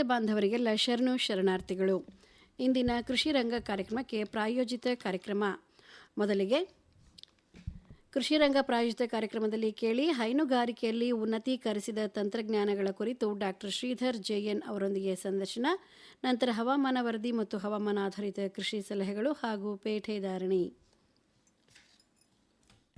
ರೈತ ಬಾಂಧವರಿಗೆಲ್ಲ ಶರಣು ಶರಣಾರ್ಥಿಗಳು. ಇಂದಿನ ಕೃಷಿ ರಂಗ ಕಾರ್ಯಕ್ರಮಕ್ಕೆ ಪ್ರಾಯೋಜಿತ ಕಾರ್ಯಕ್ರಮ. ಮೊದಲಿಗೆ ಕೃಷಿ ರಂಗ ಪ್ರಾಯೋಜಿತ ಕಾರ್ಯಕ್ರಮದಲ್ಲಿ ಕೇಳಿ ಹೈನುಗಾರಿಕೆಯಲ್ಲಿ ಉನ್ನತೀಕರಿಸಿದ ತಂತ್ರಜ್ಞಾನಗಳ ಕುರಿತು ಡಾಕ್ಟರ್ ಶ್ರೀಧರ್ ಜೆಎನ್ ಅವರೊಂದಿಗೆ ಸಂದರ್ಶನ, ನಂತರ ಹವಾಮಾನ ವರದಿ ಮತ್ತು ಹವಾಮಾನ ಆಧಾರಿತ ಕೃಷಿ ಸಲಹೆಗಳು ಹಾಗೂ ಪೇಟೆ ಧಾರಣಿ.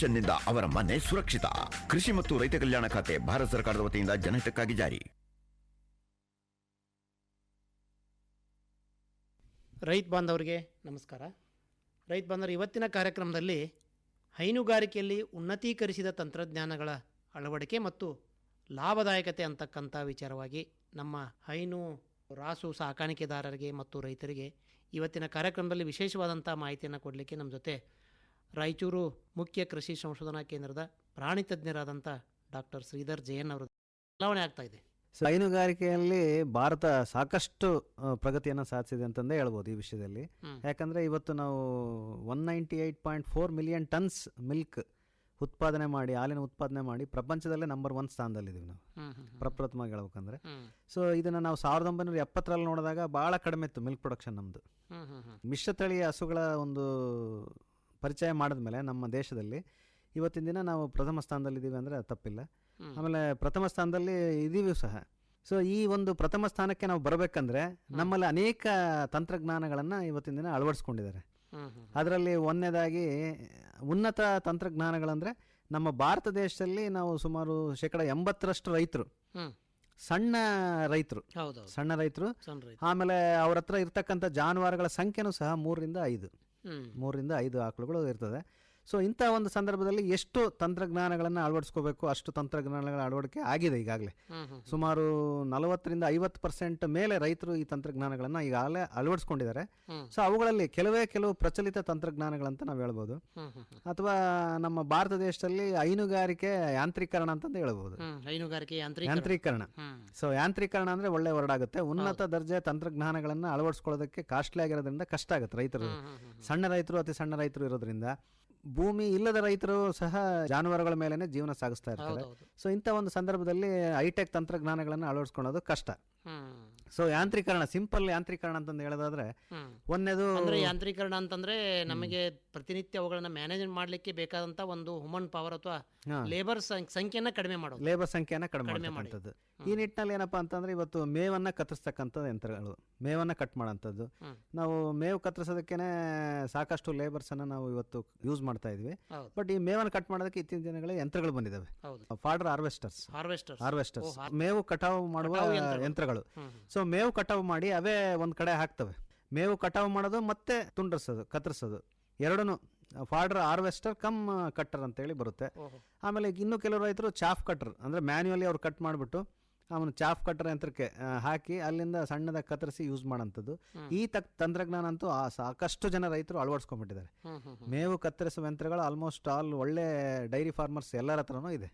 ಪೆನ್ಷನ್ನಿಂದ ಅವರ ಮನೆ ಸುರಕ್ಷಿತ. ಕೃಷಿ ಮತ್ತು ರೈತ ಕಲ್ಯಾಣ ಖಾತೆ ಭಾರತ ಸರ್ಕಾರದ ವತಿಯಿಂದ ಜನಹಿತಕ್ಕಾಗಿ ಜಾರಿ. ರೈತ ಬಾಂಧವರಿಗೆ ನಮಸ್ಕಾರ. ರೈತ ಬಾಂಧವರು ಇವತ್ತಿನ ಕಾರ್ಯಕ್ರಮದಲ್ಲಿ ಹೈನುಗಾರಿಕೆಯಲ್ಲಿ ಉನ್ನತೀಕರಿಸಿದ ತಂತ್ರಜ್ಞಾನಗಳ ಅಳವಡಿಕೆ ಮತ್ತು ಲಾಭದಾಯಕತೆ ಅಂತಕ್ಕಂಥ ವಿಚಾರವಾಗಿ ನಮ್ಮ ಹೈನು ರಾಸು ಸಾಕಾಣಿಕೆದಾರರಿಗೆ ಮತ್ತು ರೈತರಿಗೆ ಇವತ್ತಿನ ಕಾರ್ಯಕ್ರಮದಲ್ಲಿ ವಿಶೇಷವಾದಂಥ ಮಾಹಿತಿಯನ್ನು ಕೊಡಲಿಕ್ಕೆ ನಮ್ಮ ಜೊತೆ ರಾಯಚೂರು ಮುಖ್ಯ ಕೃಷಿ ಸಂಶೋಧನಾ ಕೇಂದ್ರದ ಪ್ರಾಣಿ ತಜ್ಞರಾದಂಥ ಡಾಕ್ಟರ್ ಶ್ರೀಧರ್ ಜಯನ್ ಅವರು ಬದಲಾವಣೆ ಆಗ್ತಾ ಇದೆ. ಹೈನುಗಾರಿಕೆಯಲ್ಲಿ ಭಾರತ ಸಾಕಷ್ಟು ಪ್ರಗತಿಯನ್ನು ಸಾಧಿಸಿದೆ ಅಂತಂದೇ ಹೇಳ್ಬೋದು ಈ ವಿಷಯದಲ್ಲಿ. ಯಾಕಂದರೆ ಇವತ್ತು ನಾವು one ninety eight point four million tons milk ಉತ್ಪಾದನೆ ಮಾಡಿ ಹಾಲಿನ ಉತ್ಪಾದನೆ ಮಾಡಿ ಪ್ರಪಂಚದಲ್ಲೇ ನಂಬರ್ ಒನ್ ಸ್ಥಾನದಲ್ಲಿದ್ದೀವಿ ನಾವು. ಪ್ರಪ್ರಥಮವಾಗಿ ಹೇಳ್ಬೇಕಂದ್ರೆ. ಸೊ ಇದನ್ನು ನಾವು ಸಾವಿರದ ಒಂಬೈನೂರ ಎಪ್ಪತ್ತರಲ್ಲಿ ನೋಡಿದಾಗ ಭಾಳ ಕಡಿಮೆ ಇತ್ತು ಮಿಲ್ಕ್ ಪ್ರೊಡಕ್ಷನ್ ನಮ್ಮದು ಮಿಶ್ರತಳಿಯ ಹಸುಗಳ ಒಂದು ಪರಿಚಯ ಮಾಡಿದ್ಮೇಲೆ ನಮ್ಮ ದೇಶದಲ್ಲಿ ಇವತ್ತಿನ ದಿನ ನಾವು ಪ್ರಥಮ ಸ್ಥಾನದಲ್ಲಿದ್ದೀವಿ ಅಂದರೆ ತಪ್ಪಿಲ್ಲ. ಆಮೇಲೆ ಪ್ರಥಮ ಸ್ಥಾನದಲ್ಲಿ ಇದ್ದೀವಿ ಸಹ. ಸೊ ಈ ಒಂದು ಪ್ರಥಮ ಸ್ಥಾನಕ್ಕೆ ನಾವು ಬರಬೇಕಂದ್ರೆ ನಮ್ಮಲ್ಲಿ ಅನೇಕ ತಂತ್ರಜ್ಞಾನಗಳನ್ನು ಇವತ್ತಿನ ದಿನ ಅಳವಡಿಸ್ಕೊಂಡಿದ್ದಾರೆ. ಅದರಲ್ಲಿ ಒಂದನೇದಾಗಿ ಉನ್ನತ ತಂತ್ರಜ್ಞಾನಗಳಂದರೆ ನಮ್ಮ ಭಾರತ ದೇಶದಲ್ಲಿ ನಾವು ಸುಮಾರು ಶೇಕಡ ಎಂಬತ್ತರಷ್ಟು ರೈತರು. ಸಣ್ಣ ರೈತರು. ಸಣ್ಣ ರೈತರು. ಆಮೇಲೆ ಅವ್ರ ಹತ್ರ ಇರ್ತಕ್ಕಂಥ ಜಾನುವಾರುಗಳ ಸಂಖ್ಯೆನೂ ಸಹ ಮೂರರಿಂದ ಐದು. ಮೂರರಿಂದ ಐದು ಆಕಳುಗಳು ಇರ್ತದೆ. ಸೊ ಇಂಥ ಒಂದು ಸಂದರ್ಭದಲ್ಲಿ ಎಷ್ಟು ತಂತ್ರಜ್ಞಾನಗಳನ್ನು ಅಳವಡಿಸ್ಕೋಬೇಕು ಅಷ್ಟು ತಂತ್ರಜ್ಞಾನಗಳ ಅಳವಡಿಕೆ ಆಗಿದೆ ಈಗಾಗಲೇ. ಸುಮಾರು ನಲವತ್ತರಿಂದ ಐವತ್ತು ಪರ್ಸೆಂಟ್ ಮೇಲೆ ರೈತರು ಈ ತಂತ್ರಜ್ಞಾನಗಳನ್ನು ಈಗಾಗಲೇ ಅಳವಡಿಸ್ಕೊಂಡಿದ್ದಾರೆ. ಸೊ ಅವುಗಳಲ್ಲಿ ಕೆಲವೇ ಕೆಲವು ಪ್ರಚಲಿತ ತಂತ್ರಜ್ಞಾನಗಳಂತ ನಾವು ಹೇಳ್ಬೋದು. ಅಥವಾ ನಮ್ಮ ಭಾರತ ದೇಶದಲ್ಲಿ ಹೈನುಗಾರಿಕೆ ಯಾಂತ್ರೀಕರಣ ಅಂತಂದು ಹೇಳ್ಬೋದು. ಹೈನುಗಾರಿಕೆ ಯಾಂತ್ರೀಕರಣ. ಸೊ ಯಾಂತ್ರೀಕರಣ ಅಂದ್ರೆ ಒಳ್ಳೆ ವರ್ಡ್ ಆಗುತ್ತೆ ಉನ್ನತ ದರ್ಜೆ ತಂತ್ರಜ್ಞಾನಗಳನ್ನು ಅಳವಡಿಸ್ಕೊಳ್ಳೋದಕ್ಕೆ ಕಾಸ್ಟ್ಲಿ ಆಗಿರೋದ್ರಿಂದ ಕಷ್ಟ ಆಗುತ್ತೆ ರೈತರು. ಸಣ್ಣ ರೈತರು ಅತಿ ಸಣ್ಣ ರೈತರು ಇರೋದ್ರಿಂದ. ಭೂಮಿ ಇಲ್ಲದ ರೈತರು ಸಹ ಜಾನುವಾರುಗಳ ಮೇಲೆನೆ ಜೀವನ ಸಾಗಿಸ್ತಾ ಇರ್ತಾರೆ. ಸೊ ಇಂಥ ಒಂದು ಸಂದರ್ಭದಲ್ಲಿ ಹೈಟೆಕ್ ತಂತ್ರಜ್ಞಾನಗಳನ್ನು ಅಳವಡಿಸ್ಕೊಳ್ಳೋದು ಕಷ್ಟ. ಸೊ ಯಾಂತ್ರೀಕರಣ ಸಿಂಪಲ್ ಯಾಂತ್ರೀಕರಣ ಅಂತ ಹೇಳೋದಾದ್ರೆ ಒಂದನೇದು ಒಂದೇದು ಅಂದ್ರೆ ಯಾಂತ್ರೀಕರಣ ಅಂತಂದ್ರೆ ನಮಗೆ ಪ್ರತಿನಿತ್ಯ ಅವುಗಳನ್ನ ಮ್ಯಾನೇಜ್ ಮಾಡ್ಲಿಕ್ಕೆ ಬೇಕಾದಂತ ಒಂದು ಹ್ಯೂಮನ್ ಪವರ್ ಅಥವಾ. ಲೇಬರ್ ಸಂಖ್ಯೆಯನ್ನ ಕಡಿಮೆ ಮಾಡೋದು. ಲೇಬರ್ ಸಂಖ್ಯೆಯನ್ನ ಕಡಿಮೆ ಕಡಿಮೆ ಮಾಡಿ. ಮಾಡ್ತಕ್ಕಂಥದ್ದು. ಈ ನಿಟ್ಟಿನಲ್ಲಿ ಏನಪ್ಪ ಅಂತಂದ್ರೆ ಇವತ್ತು ಮೇವನ್ನ ಕತ್ತರಿಸ್ತಕ್ಕಂಥ ಯಂತ್ರಗಳು ಮೇವನ್ನ ಕಟ್ ಮಾಡೋಂಥದ್ದು. ನಾವು ಮೇವು ಕತ್ತರಿಸೋದಕ್ಕೇನೆ ಸಾಕಷ್ಟು ಲೇಬರ್ಸ್ ಅನ್ನ ನಾವು ಇವತ್ತು ಯೂಸ್ ಮಾಡ್ತಾ ಇದ್ವಿ. ಬಟ್ ಈ ಮೇವನ್ನ ಕಟ್ ಮಾಡೋದಕ್ಕೆ ಇತ್ತೀಚಿನ ದಿನಗಳಲ್ಲಿ ಯಂತ್ರಗಳು ಬಂದಿದ್ದಾವೆ. ಫಾರ್ಡರ್ ಫಾಡರ್ ಹಾರ್ವೆಸ್ಟರ್ಸ್ ಹಾರ್ವೆಸ್ಟರ್ಸ್ ಮೇವು ಕಟಾವು ಮಾಡುವ ಯಂತ್ರಗಳು. ಸೊ ಮೇವು ಕಟಾವು ಮಾಡಿ ಅವೇ ಒಂದ್ ಕಡೆ ಹಾಕ್ತವೆ. ಮೇವು ಕಟಾವು ಮಾಡೋದು ಮತ್ತೆ ತುಂಡರ್ಸೋದು ಕತ್ತರಿಸೋದು. ಎರಡೂ ಫಾರ್ಡರ್ ಹಾರ್ವೆಸ್ಟರ್ ಕಮ್ ಕಟ್ಟರ್ ಅಂತೇಳಿ ಬರುತ್ತೆ. ಆಮೇಲೆ ಇನ್ನು ಕೆಲವು ರೈತರು ಚಾಫ್ ಕಟ್ಟರ್ ಅಂದ್ರೆ ಮ್ಯಾನ್ಯುವಲಿ ಅವ್ರು ಕಟ್ ಮಾಡಿಬಿಟ್ಟು ಅವನು ಚಾಫ್ ಕಟ್ಟರ್ ಯಂತ್ರಕ್ಕೆ ಹಾಕಿ ಅಲ್ಲಿಂದ ಸಣ್ಣದ ಕತ್ತರಿಸಿ ಯೂಸ್ ಮಾಡೋಂಥದ್ದು. ಹ್ಮ್. ಈ ತಕ್ ತಂತ್ರಜ್ಞಾನ ಅಂತೂ ಆ ಸಾಕಷ್ಟು ಜನ ರೈತರು ಅಳವಡಿಸ್ಕೊಂಡ್ಬಿಟ್ಟಿದ್ದಾರೆ. ಮೇವು ಕತ್ತರಿಸುವ ಯಂತ್ರಗಳು ಆಲ್ಮೋಸ್ಟ್ ಆಲ್ ಒಳ್ಳೆ ಡೈರಿ ಫಾರ್ಮರ್ಸ್ ಎಲ್ಲರ ಹತ್ರನೂ ಇದೆ.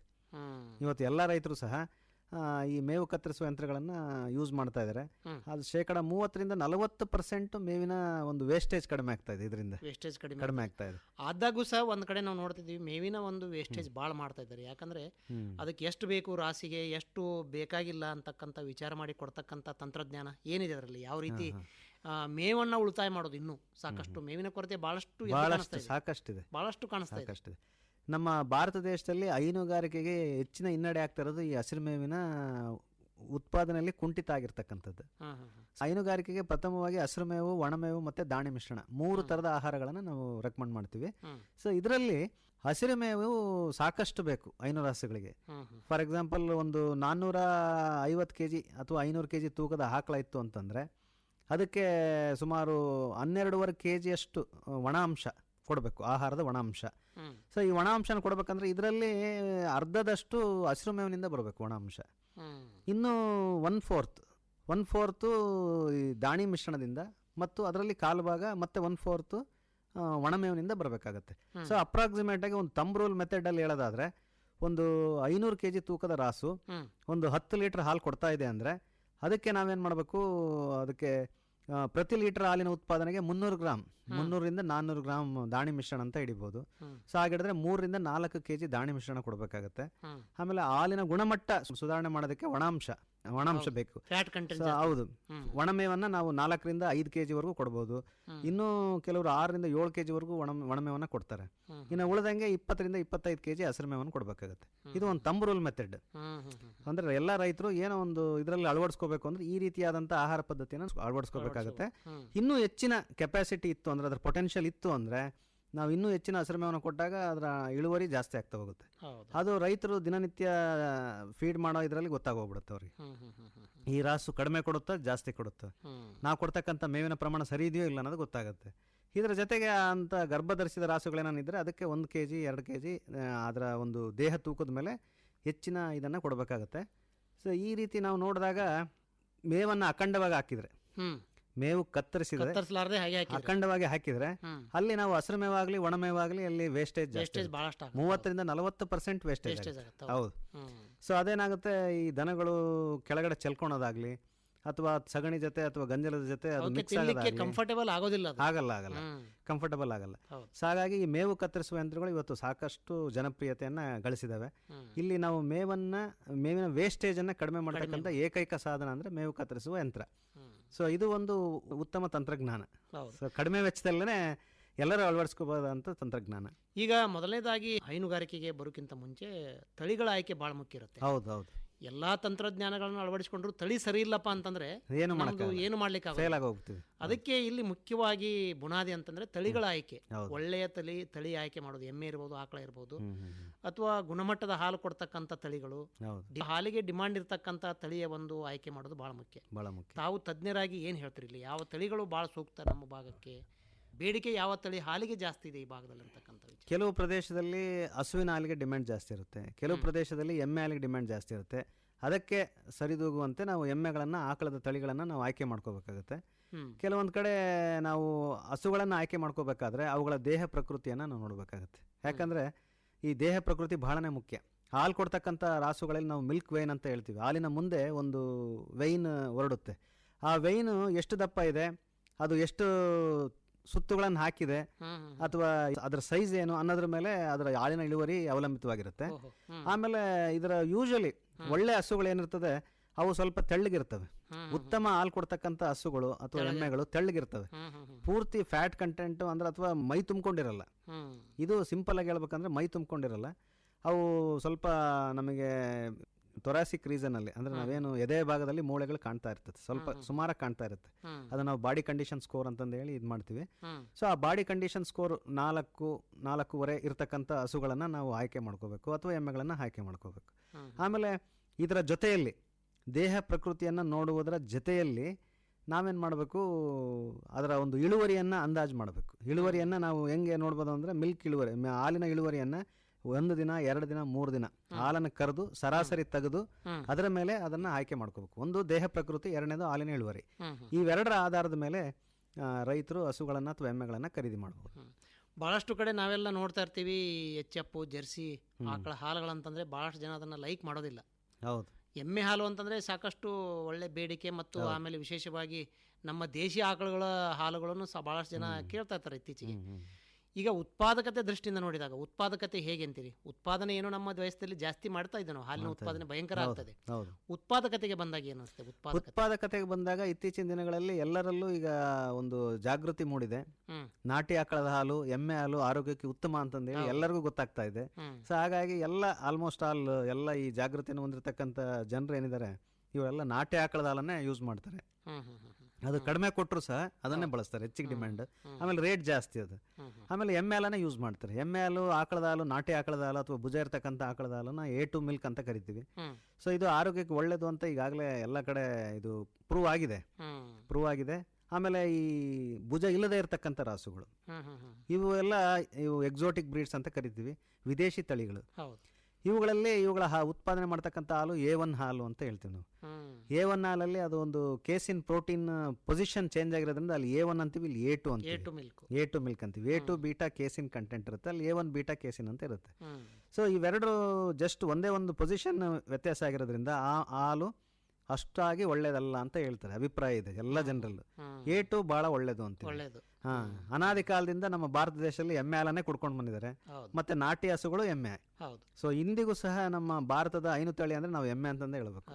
ಇವತ್ತು ಎಲ್ಲ ರೈತರು ಸಹ ಈ ಮೇವು ಕತ್ತರಿಸುವ ಯಂತ್ರಗಳನ್ನು ಯೂಸ್ ಮಾಡ್ತಾ ಇದ್ದಾರೆ. ಅದು ಶೇಕಡ ಮೂವತ್ತರಿಂದ ನಲವತ್ತು ಪರ್ಸೆಂಟ್ ಮೇವಿನ ಒಂದು ವೇಸ್ಟೇಜ್ ಕಡಿಮೆ ಆಗ್ತಾ ಇದೆ ಇದರಿಂದ. ವೇಸ್ಟೇಜ್ ಕಡಿಮೆ ಕಡಿಮೆ ಆಗ್ತಾ ಇದೆ. ಆದಾಗೂ ಸಹ ಒಂದ್ ಕಡೆ ನಾವು ನೋಡ್ತಿದ್ವಿ ಮೇವಿನ ಒಂದು ವೇಸ್ಟೇಜ್ ಭಾಳ ಮಾಡ್ತಾ ಇದ್ದಾರೆ ಯಾಕಂದ್ರೆ. ಅದಕ್ಕೆ ಎಷ್ಟು ಬೇಕು ರಾಸಿಗೆ ಎಷ್ಟು ಬೇಕಾಗಿಲ್ಲ ಅಂತಕ್ಕಂಥ ವಿಚಾರ ಮಾಡಿ ಕೊಡ್ತಕ್ಕಂಥ ತಂತ್ರಜ್ಞಾನ ಏನಿದೆ ಅದರಲ್ಲಿ? ಯಾವ ರೀತಿ ಮೇವನ್ನ ಉಳಿತಾಯ ಮಾಡೋದು ಇನ್ನೂ ಸಾಕಷ್ಟು. ಮೇವಿನ ಕೊರತೆ ಬಹಳಷ್ಟು. ಸಾಕಷ್ಟಿದೆ. ಬಹಳಷ್ಟು ಕಾಣಿಸ್ತಾ ಇದೆ. ನಮ್ಮ ಭಾರತ ದೇಶದಲ್ಲಿ ಹೈನುಗಾರಿಕೆಗೆ ಹೆಚ್ಚಿನ ಹಿನ್ನಡೆ ಆಗ್ತಾ ಇರೋದು ಈ ಹಸಿರು ಮೇವಿನ ಉತ್ಪಾದನೆಯಲ್ಲಿ ಕುಂಠಿತ ಆಗಿರ್ತಕ್ಕಂಥದ್ದು. ಹೈನುಗಾರಿಕೆಗೆ ಪ್ರಥಮವಾಗಿ ಹಸಿರು ಮೇವು ಒಣಮೇವು ಮತ್ತು ದಾಣಿ ಮಿಶ್ರಣ ಮೂರು ಥರದ ಆಹಾರಗಳನ್ನು ನಾವು ರೆಕಮೆಂಡ್ ಮಾಡ್ತೀವಿ. ಸೊ ಇದರಲ್ಲಿ ಹಸಿರು ಮೇವು ಸಾಕಷ್ಟು ಬೇಕು ಐನೂರು ಹ್ಮ್ ಫಾರ್ ಎಕ್ಸಾಂಪಲ್ ಒಂದು ನಾನ್ನೂರ ಐವತ್ತು ಕೆ ಜಿ ಅಥವಾ ಐನೂರು ಕೆ ಜಿ ತೂಕದ ಇತ್ತು ಅಂತಂದರೆ ಅದಕ್ಕೆ ಸುಮಾರು ಹನ್ನೆರಡೂವರೆ ಕೆ ಜಿಯಷ್ಟು ಒಣ ಅಂಶ ಕೊಡಬೇಕು ಆಹಾರದ ಒಣಾಂಶ. ಸೊ ಈ ಒಣಾಂಶನ ಕೊಡಬೇಕಂದ್ರೆ ಇದರಲ್ಲಿ ಅರ್ಧದಷ್ಟು ಹಸಿರು ಮೇವಿನಿಂದ ಬರಬೇಕು ಒಣಾಂಶ. ಇನ್ನು ಒನ್ ಫೋರ್ತ್ ಒನ್ ಫೋರ್ತು ಈ ದಾಣಿ ಮಿಶ್ರಣದಿಂದ ಮತ್ತು ಅದರಲ್ಲಿ ಕಾಲು ಭಾಗ ಮತ್ತೆ ಒನ್ ಫೋರ್ತು ಒಣಮೇವಿನಿಂದ ಬರಬೇಕಾಗತ್ತೆ. ಸೊ ಅಪ್ರಾಕ್ಸಿಮೇಟಾಗಿ ಒಂದು ತಂಬ್ರೂಲ್ ಮೆಥಡಲ್ಲಿ ಹೇಳೋದಾದ್ರೆ ಒಂದು ಐನೂರು ಕೆ ಜಿ ತೂಕದ ರಾಸು ಒಂದು ಹತ್ತು ಲೀಟರ್ ಹಾಲು ಕೊಡ್ತಾ ಇದೆ ಅಂದರೆ ಅದಕ್ಕೆ ನಾವೇನು ಮಾಡಬೇಕು ಅದಕ್ಕೆ ಪ್ರತಿ ಲೀಟರ್ ಹಾಲಿನ ಉತ್ಪಾದನೆಗೆ ಮುನ್ನೂರು ಗ್ರಾಮ್ ಮುನ್ನೂರಿಂದ ನಾನ್ನೂರು ಗ್ರಾಮ್ ದಾಣಿ ಮಿಶ್ರಣ ಅಂತ ಹಿಡಿಬಹುದು. ಸೊ ಹಾಗಿಡಿದ್ರೆ ಮೂರರಿಂದ ನಾಲ್ಕು ಕೆಜಿ ದಾಣಿ ಮಿಶ್ರಣ ಕೊಡಬೇಕಾಗತ್ತೆ. ಆಮೇಲೆ ಹಾಲಿನ ಗುಣಮಟ್ಟ ಸುಧಾರಣೆ ಮಾಡೋದಕ್ಕೆ ಒಣಾಂಶ. ಒಣಾಂಶ ಬೇಕು. ಹೌದು. ಒಣಮೇವನ್ನ ನಾವು ನಾಲ್ಕರಿಂದ ಐದು ಕೆ ಜಿವರೆಗೂ ಕೊಡ್ಬೋದು. ಇನ್ನು ಕೆಲವರು ಆರರಿಂದ ಏಳು ಕೆ ಜಿವರೆಗೂ ಒಣ ಒಣಮೇವನ್ನ ಕೊಡ್ತಾರೆ. ಇನ್ನು ಉಳಿದಂಗೆ ಇಪ್ಪತ್ತರಿಂದ ಇಪ್ಪತ್ತೈದು ಕೆ ಜಿ ಹಸಿರು ಮೇವನ್ನು ಕೊಡಬೇಕಾಗುತ್ತೆ. ಇದು ಒಂದು ತಂಬ್ ರೂಲ್ ಮೆಥಡ್ ಅಂದ್ರೆ ಎಲ್ಲ ರೈತರು ಏನೋ ಒಂದು ಇದರಲ್ಲಿ ಅಳವಡಿಸ್ಕೋಬೇಕು ಅಂದ್ರೆ ಈ ರೀತಿಯಾದಂತಹ ಆಹಾರ ಪದ್ಧತಿಯನ್ನು ಅಳವಡಿಸ್ಕೋಬೇಕಾಗುತ್ತೆ. ಇನ್ನೂ ಹೆಚ್ಚಿನ ಕೆಪಾಸಿಟಿ ಇತ್ತು ಅಂದ್ರೆ ಅದ್ರ ಪೊಟೆನ್ಷಿಯಲ್ ಇತ್ತು ಅಂದ್ರೆ ನಾವು ಇನ್ನೂ ಹೆಚ್ಚಿನ ಹಸಿರು ಮೇವನ್ನು ಕೊಟ್ಟಾಗ ಅದರ ಇಳುವರಿ ಜಾಸ್ತಿ ಆಗ್ತಾ ಹೋಗುತ್ತೆ. ಹೌದು. ಅದು ರೈತರು ದಿನನಿತ್ಯ ಫೀಡ್ ಮಾಡೋ ಇದರಲ್ಲಿ ಗೊತ್ತಾಗೋಗ್ಬಿಡುತ್ತೆ ಅವ್ರಿಗೆ. ಹ್ಮ್ ಹ್ಮ್ ಹ್ಮ್ ಹ್ಮ್ ಹ್ಮ್. ಈ ರಾಸು ಕಡಿಮೆ ಕೊಡುತ್ತಾ ಜಾಸ್ತಿ ಕೊಡುತ್ತಾ? ಹ್ಮ್. ನಾವು ಕೊಡ್ತಕ್ಕಂಥ ಮೇವಿನ ಪ್ರಮಾಣ ಸರಿ ಇದೆಯೋ ಇಲ್ಲ ಅನ್ನೋದು ಗೊತ್ತಾಗುತ್ತೆ. ಇದರ ಜೊತೆಗೆ ಅಂತ ಗರ್ಭಧರಿಸಿದ ರಾಸುಗಳೇನಿದ್ರೆ ಅದಕ್ಕೆ ಒಂದು ಕೆ ಜಿ ಎರಡು ಕೆ ಜಿ ಅದರ ಒಂದು ದೇಹ ತೂಕದ ಮೇಲೆ ಹೆಚ್ಚಿನ ಇದನ್ನು ಕೊಡಬೇಕಾಗತ್ತೆ. ಸೊ ಈ ರೀತಿ ನಾವು ನೋಡಿದಾಗ ಮೇವನ್ನು ಅಖಂಡವಾಗಿ ಹಾಕಿದರೆ ಹ್ಮ್. ಮೇವು ಕತ್ತರಿಸಿದ್ರೆ ಕತ್ತರಿಸಲಾರ್ದೆ ಹಾಗೆ ಹಾಕಿ ಅಖಂಡವಾಗಿ ಹಾಕಿದ್ರೆ ಅಲ್ಲಿ ನಾವು ಹಸಿರು ಒಣ ಮೇವಾಗ್ಲಿ ಅಲ್ಲಿ ವೇಸ್ಟೇಜ್ ವೇಸ್ಟೇಜ್ ಮೂವತ್ತರಿಂದ ನಲವತ್ತು ಪರ್ಸೆಂಟ್ ವೇಸ್ಟೇಜ್ ಹೌದು. ಸೊ ಅದೇನಾಗುತ್ತೆ ಈ ದನಗಳು ಕೆಳಗಡೆ ಚೆಲ್ಕೊಳೋದಾಗ್ಲಿ ಅಥವಾ ಸಗಣಿ ಜೊತೆ ಅಥವಾ ಗಂಜಲದ ಜೊತೆ ಅದು ಮಿಕ್ಸ್ ಕಂಫರ್ಟೇಬಲ್ ಆಗೋದಿಲ್ಲ ಆಗಲ್ಲ ಆಗಲ್ಲ. ಕಂಫರ್ಟೇಬಲ್ ಆಗಲ್ಲ. ಸೊ ಹಾಗಾಗಿ ಈ ಮೇವು ಕತ್ತರಿಸುವ ಯಂತ್ರಗಳು ಇವತ್ತು ಸಾಕಷ್ಟು ಜನಪ್ರಿಯತೆಯನ್ನ ಗಳಿಸಿದಾವೆ. ಇಲ್ಲಿ ನಾವು ಮೇವನ್ನ ಮೇವಿನ ವೇಸ್ಟೇಜ್ ಅನ್ನ ಕಡಿಮೆ ಮಾಡತಕ್ಕಂತ ಏಕೈಕ ಸಾಧನ ಅಂದ್ರೆ ಮೇವು ಕತ್ತರಿಸುವ ಯಂತ್ರ. ಸೊ ಇದು ಒಂದು ಉತ್ತಮ ತಂತ್ರಜ್ಞಾನ. ಸೊ ಕಡಿಮೆ ವೆಚ್ಚದಲ್ಲೇ ಎಲ್ಲರೂ ಅಳವಡಿಸ್ಕೋಬಹುದಂತ ತಂತ್ರಜ್ಞಾನ. ಈಗ ಮೊದಲನೇದಾಗಿ ಹೈನುಗಾರಿಕೆಗೆ ಬರೋಕ್ಕಿಂತ ಮುಂಚೆ ತಳಿಗಳ ಆಯ್ಕೆ ಭಾಳ ಮುಖ್ಯ ಇರುತ್ತೆ. ಹೌದು ಹೌದು. ಎಲ್ಲಾ ತಂತ್ರಜ್ಞಾನಗಳನ್ನು ಅಳವಡಿಸಿಕೊಂಡ್ರು ತಳಿ ಸರಿ ಇಲ್ಲಪ್ಪ ಅಂತಂದ್ರೆ ಏನು ಏನು ಮಾಡ್ಲಿಕ್ಕೆ ಹೋಗ್ತೀವಿ ಅದಕ್ಕೆ ಇಲ್ಲಿ ಮುಖ್ಯವಾಗಿ ಬುನಾದಿ ಅಂತಂದ್ರೆ ತಳಿಗಳ ಆಯ್ಕೆ. ಒಳ್ಳೆಯ ತಳಿ ತಳಿ ಆಯ್ಕೆ ಮಾಡೋದು ಎಮ್ಮೆ ಇರ್ಬೋದು ಆಕಳ ಇರ್ಬೋದು. ಅಥವಾ ಗುಣಮಟ್ಟದ ಹಾಲು ಕೊಡ್ತಕ್ಕಂಥ ತಳಿಗಳು. ಹಾಲಿಗೆ ಡಿಮಾಂಡ್ ಇರತಕ್ಕಂತ ತಳಿಯ ಒಂದು ಆಯ್ಕೆ ಮಾಡೋದು ಬಹಳ ಮುಖ್ಯ. ಬಹಳ ಮುಖ್ಯ. ತಾವು ತಜ್ಞರಾಗಿ ಏನು ಹೇಳ್ತೀರಿ ಇಲ್ಲಿ? ಯಾವ ತಳಿಗಳು ಬಹಳ ಸೂಕ್ತ ನಮ್ಮ ಭಾಗಕ್ಕೆ? ಬೇಡಿಕೆ ಯಾವ ತಳಿ ಹಾಲಿಗೆ ಜಾಸ್ತಿ ಇದೆ ಈ ಭಾಗದಲ್ಲಿ ಅಂತಕ್ಕಂಥ ವಿಚಾರ. ಕೆಲವು ಪ್ರದೇಶದಲ್ಲಿ ಹಸುವಿನ ಹಾಲಿಗೆ ಡಿಮ್ಯಾಂಡ್ ಜಾಸ್ತಿ ಇರುತ್ತೆ. ಕೆಲವು ಪ್ರದೇಶದಲ್ಲಿ ಎಮ್ಮೆ ಹಾಲಿಗೆ ಡಿಮ್ಯಾಂಡ್ ಜಾಸ್ತಿ ಇರುತ್ತೆ. ಅದಕ್ಕೆ ಸರಿದೂಗುವಂತೆ ನಾವು ಎಮ್ಮೆಗಳನ್ನು ಆಕಳದ ತಳಿಗಳನ್ನು ನಾವು ಆಯ್ಕೆ ಮಾಡ್ಕೋಬೇಕಾಗುತ್ತೆ. ಕೆಲವೊಂದು ಕಡೆ ನಾವು ಹಸುಗಳನ್ನು ಆಯ್ಕೆ ಮಾಡ್ಕೋಬೇಕಾದ್ರೆ ಅವುಗಳ ದೇಹ ಪ್ರಕೃತಿಯನ್ನು ನಾವು ನೋಡಬೇಕಾಗುತ್ತೆ. ಯಾಕಂದರೆ ಈ ದೇಹ ಪ್ರಕೃತಿ ಬಹಳನೇ ಮುಖ್ಯ. ಹಾಲು ಕೊಡ್ತಕ್ಕಂಥ ರಾಸುಗಳಲ್ಲಿ ನಾವು ಮಿಲ್ಕ್ ವೈನ್ ಅಂತ ಹೇಳ್ತೀವಿ. ಹಾಲಿನ ಮುಂದೆ ಒಂದು ವೈನ್ ಹೊರಡುತ್ತೆ. ಆ ವೈನು ಎಷ್ಟು ದಪ್ಪ ಇದೆ ಅದು ಎಷ್ಟು ಸುತ್ತುಗಳನ್ನು ಹಾಕಿದೆ ಅಥವಾ ಅದರ ಸೈಜ್ ಏನು ಅನ್ನೋದ್ರ ಮೇಲೆ ಅದರ ಹಾಲಿನ ಇಳುವರಿ ಅವಲಂಬಿತವಾಗಿರುತ್ತೆ. ಆಮೇಲೆ ಇದರ ಯೂಶಲಿ ಒಳ್ಳೆ ಹಸುಗಳು ಏನಿರ್ತದೆ ಅವು ಸ್ವಲ್ಪ ತೆಳ್ಳಗಿರ್ತವೆ. ಉತ್ತಮ ಹಾಲು ಕೊಡ್ತಕ್ಕಂಥ ಹಸುಗಳು ಅಥವಾ. ಎಮ್ಮೆಗಳು ತೆಳ್ಳಗಿರ್ತವೆ. ಪೂರ್ತಿ ಫ್ಯಾಟ್ ಕಂಟೆಂಟ್ ಅಂದ್ರೆ ಅಥವಾ ಮೈ ತುಂಬಿಕೊಂಡಿರಲ್ಲ. ಇದು ಸಿಂಪಲ್ ಆಗಿ ಹೇಳ್ಬೇಕಂದ್ರೆ ಮೈ ತುಂಬಿಕೊಂಡಿರಲ್ಲ. ಅವು ಸ್ವಲ್ಪ ನಮಗೆ ತೊರಾಸಿಕ್ ರೀಸನ್ ಅಲ್ಲಿ ಅಂದ್ರೆ ನಾವೇನು ಎದೆ ಭಾಗದಲ್ಲಿ ಮೂಳೆಗಳು ಕಾಣ್ತಾ ಇರ್ತದೆ. ಸ್ವಲ್ಪ. ಸುಮಾರಾಗಿ ಕಾಣ್ತಾ ಇರುತ್ತೆ. ಅದನ್ನ ನಾವು ಬಾಡಿ ಕಂಡೀಷನ್ ಸ್ಕೋರ್ ಅಂತಂದು ಹೇಳಿ ಇದು ಮಾಡ್ತೀವಿ. ಸೊ ಆ ಬಾಡಿ ಕಂಡೀಷನ್ ಸ್ಕೋರ್ ನಾಲ್ಕು ನಾಲ್ಕೂವರೆ ಇರ್ತಕ್ಕಂಥ ಹಸುಗಳನ್ನ ನಾವು ಆಯ್ಕೆ ಮಾಡ್ಕೋಬೇಕು ಅಥವಾ ಎಮ್ಮೆಗಳನ್ನ ಆಯ್ಕೆ ಮಾಡ್ಕೋಬೇಕು. ಆಮೇಲೆ ಇದರ ಜೊತೆಯಲ್ಲಿ ದೇಹ ಪ್ರಕೃತಿಯನ್ನು ನೋಡುವುದರ ಜೊತೆಯಲ್ಲಿ ನಾವೇನು ಮಾಡಬೇಕು? ಅದರ ಒಂದು ಇಳುವರಿಯನ್ನು ಅಂದಾಜು ಮಾಡಬೇಕು. ಇಳುವರಿಯನ್ನು ನಾವು ಹೆಂಗೆ ನೋಡ್ಬೋದು ಅಂದರೆ ಮಿಲ್ಕ್ ಇಳುವರಿ ಹಾಲಿನ ಇಳುವರಿಯನ್ನು ಒಂದು ದಿನ ಎರಡು ದಿನ ಮೂರು ದಿನ ಹಾಲನ್ನು ಕರೆದು ಸರಾಸರಿ ತೆಗೆದು ಅದರ ಮೇಲೆ ಅದನ್ನು ಆಯ್ಕೆ ಮಾಡ್ಕೋಬೇಕು. ಒಂದು ದೇಹ ಪ್ರಕೃತಿ ಎರಡನೇದು ಹಾಲಿನ ಇಳುವರಿ. ಇವೆರಡರ ಆಧಾರದ ಮೇಲೆ ರೈತರು ಹಸುಗಳನ್ನು ಅಥವಾ ಎಮ್ಮೆಗಳನ್ನು ಖರೀದಿ ಮಾಡಬಹುದು ಭಾಳಷ್ಟು ಕಡೆ ನಾವೆಲ್ಲ ನೋಡ್ತಾ ಇರ್ತೀವಿ ಎಚ್ ಜೆರ್ಸಿ ಆಕಳ ಹಾಲುಗಳಂತಂದ್ರೆ ಭಾಳಷ್ಟು ಜನ ಅದನ್ನ ಲೈಕ್ ಮಾಡೋದಿಲ್ಲ. ಹೌದು. ಎಮ್ಮೆ ಹಾಲು ಅಂತಂದ್ರೆ ಸಾಕಷ್ಟು ಒಳ್ಳೆ ಬೇಡಿಕೆ ಮತ್ತು ಆಮೇಲೆ ವಿಶೇಷವಾಗಿ ನಮ್ಮ ದೇಶಿ ಆಕಳುಗಳ ಹಾಲುಗಳನ್ನು ಸಹ ಭಾಳಷ್ಟು ಜನ ಕೇಳ್ತಾ ಇರ್ತಾರೆ ಇತ್ತೀಚೆಗೆ. ಈಗ ಉತ್ಪಾದಕತೆ ದೃಷ್ಟಿಯಿಂದ ನೋಡಿದಾಗ ಉತ್ಪಾದಕತೆ ಹೇಗೆ ಅಂತೀರಿ? ಉತ್ಪಾದನೆ ಏನು ನಮ್ಮ ದೇಶದಲ್ಲಿ ಜಾಸ್ತಿ ಮಾಡ್ತಾ ಇದ್ದಾನೋ ಹಾಲಿನ ಉತ್ಪಾದನೆ ಭಯಂಕರ ಆಗ್ತದೆ. ಉತ್ಪಾದಕತೆಗೆ ಬಂದಾಗ ಏನು ಅನಿಸ್ತದೆ ಉತ್ಪಾದಕತೆಗೆ ಬಂದಾಗ ಇತ್ತೀಚಿನ ದಿನಗಳಲ್ಲಿ ಎಲ್ಲರಲ್ಲೂ ಈಗ ಒಂದು ಜಾಗೃತಿ ಮೂಡಿದೆ. ನಾಟಿ ಆಕಳದ ಹಾಲು ಎಮ್ಮೆ ಹಾಲು ಆರೋಗ್ಯಕ್ಕೆ ಉತ್ತಮ ಅಂತಂದೇಳಿ. ಎಲ್ಲರಿಗೂ ಗೊತ್ತಾಗ್ತಾ ಇದೆ. ಸೊ ಹಾಗಾಗಿ ಎಲ್ಲ ಆಲ್ಮೋಸ್ಟ್ ಆಲ್ ಎಲ್ಲ ಈ ಜಾಗೃತಿಯನ್ನು ಹೊಂದಿರತಕ್ಕಂಥ ಜನರು ಏನಿದ್ದಾರೆ ಇವರೆಲ್ಲ ನಾಟಿ ಆಕಳದ ಹಾಲನ್ನೇ ಯೂಸ್ ಮಾಡ್ತಾರೆ. ಅದು ಕಡಿಮೆ ಕೊಟ್ಟರು ಸಹ ಅದನ್ನೇ ಬಳಸ್ತಾರೆ ಹೆಚ್ಚಿಗೆ ಡಿಮ್ಯಾಂಡ್ ಆಮೇಲೆ ರೇಟ್ ಜಾಸ್ತಿ ಅದು. ಆಮೇಲೆ ಎಮ್ಮೆ ಹಾಲನ್ನೇ ಯೂಸ್ ಮಾಡ್ತಾರೆ. ಎಮ್ಮೆ ಹಾಲು ಆಕಳದ ಹಾಲು ನಾಟಿ ಆಕಳದ ಹಾಲು ಅಥವಾ ಭುಜ ಇರ್ತಕ್ಕಂಥ ಆಕಳದ ಹಾಲನ್ನ ಎ ಟು ಮಿಲ್ಕ್ ಅಂತ ಕರಿತೀವಿ. ಸೊ ಇದು ಆರೋಗ್ಯಕ್ಕೆ ಒಳ್ಳೇದು ಅಂತ ಈಗಾಗಲೇ ಎಲ್ಲ ಕಡೆ ಇದು ಪ್ರೂವ್ ಆಗಿದೆ. ಪ್ರೂವ್ ಆಗಿದೆ. ಆಮೇಲೆ ಈ ಭುಜ ಇಲ್ಲದೆ ಇರತಕ್ಕಂಥ ರಾಸುಗಳು. ಇವು ಎಲ್ಲ ಇವು ಎಕ್ಸೋಟಿಕ್ ಬ್ರೀಡ್ಸ್ ಅಂತ ಕರಿತೀವಿ. ವಿದೇಶಿ ತಳಿಗಳು. ಇವುಗಳಲ್ಲಿ ಇವುಗಳ ಹಾ ಉತ್ಪಾದನೆ ಮಾಡ್ತಕ್ಕಂಥ ಹಾಲು ಎ ಒನ್ ಹಾಲು ಅಂತ ಹೇಳ್ತೀವಿ ನಾವು. ಎ ಒನ್ ಹಾಲಲ್ಲಿ ಅದು ಒಂದು ಕೇಸಿನ್ ಪ್ರೋಟೀನ್ ಪೊಸಿಷನ್ ಚೇಂಜ್ ಆಗಿರೋದ್ರಿಂದ ಅಲ್ಲಿ ಎ ಒನ್ ಅಂತೀವಿ ಇಲ್ಲಿ ಎ ಟು ಅಂತ ಎ ಟು ಮಿಲ್ಕ್. ಅಂತೀವಿ. A two beta casein content ಇರುತ್ತೆ ಅಲ್ಲಿ ಎ ಒನ್ ಬೀಟಾ ಕೇಸಿನ್ ಅಂತ ಇರುತ್ತೆ. ಸೊ ಇವೆರಡು ಜಸ್ಟ್ ಒಂದೇ ಒಂದು ಪೊಸಿಷನ್ ವ್ಯತ್ಯಾಸ ಆಗಿರೋದ್ರಿಂದ ಆ ಹಾಲು ಅಷ್ಟಾಗಿ ಒಳ್ಳೇದಲ್ಲ ಅಂತ ಹೇಳ್ತಾರೆ ಅಭಿಪ್ರಾಯ ಇದೆ ಎಲ್ಲ ಜನರಲ್ಲೂ. ಏಟು ಬಹಳ ಒಳ್ಳೇದು ಅಂತ ಹಾ ಅನಾದಿ ಕಾಲದಿಂದ ನಮ್ಮ ಭಾರತ ದೇಶದಲ್ಲಿ ಎಮ್ಮೆ ಹಾಲನ್ನೇ ಕುಡ್ಕೊಂಡು ಬಂದಿದ್ದಾರೆ. ಮತ್ತೆ ನಾಟಿ ಹಸುಗಳು ಎಮ್ಮೆ. ಸೊ ಇಂದಿಗೂ ಸಹ ನಮ್ಮ ಭಾರತದ ಐನು ತಳಿ ಅಂದ್ರೆ ನಾವು ಎಮ್ಮೆ ಅಂತಂದ ಹೇಳ್ಬೇಕು.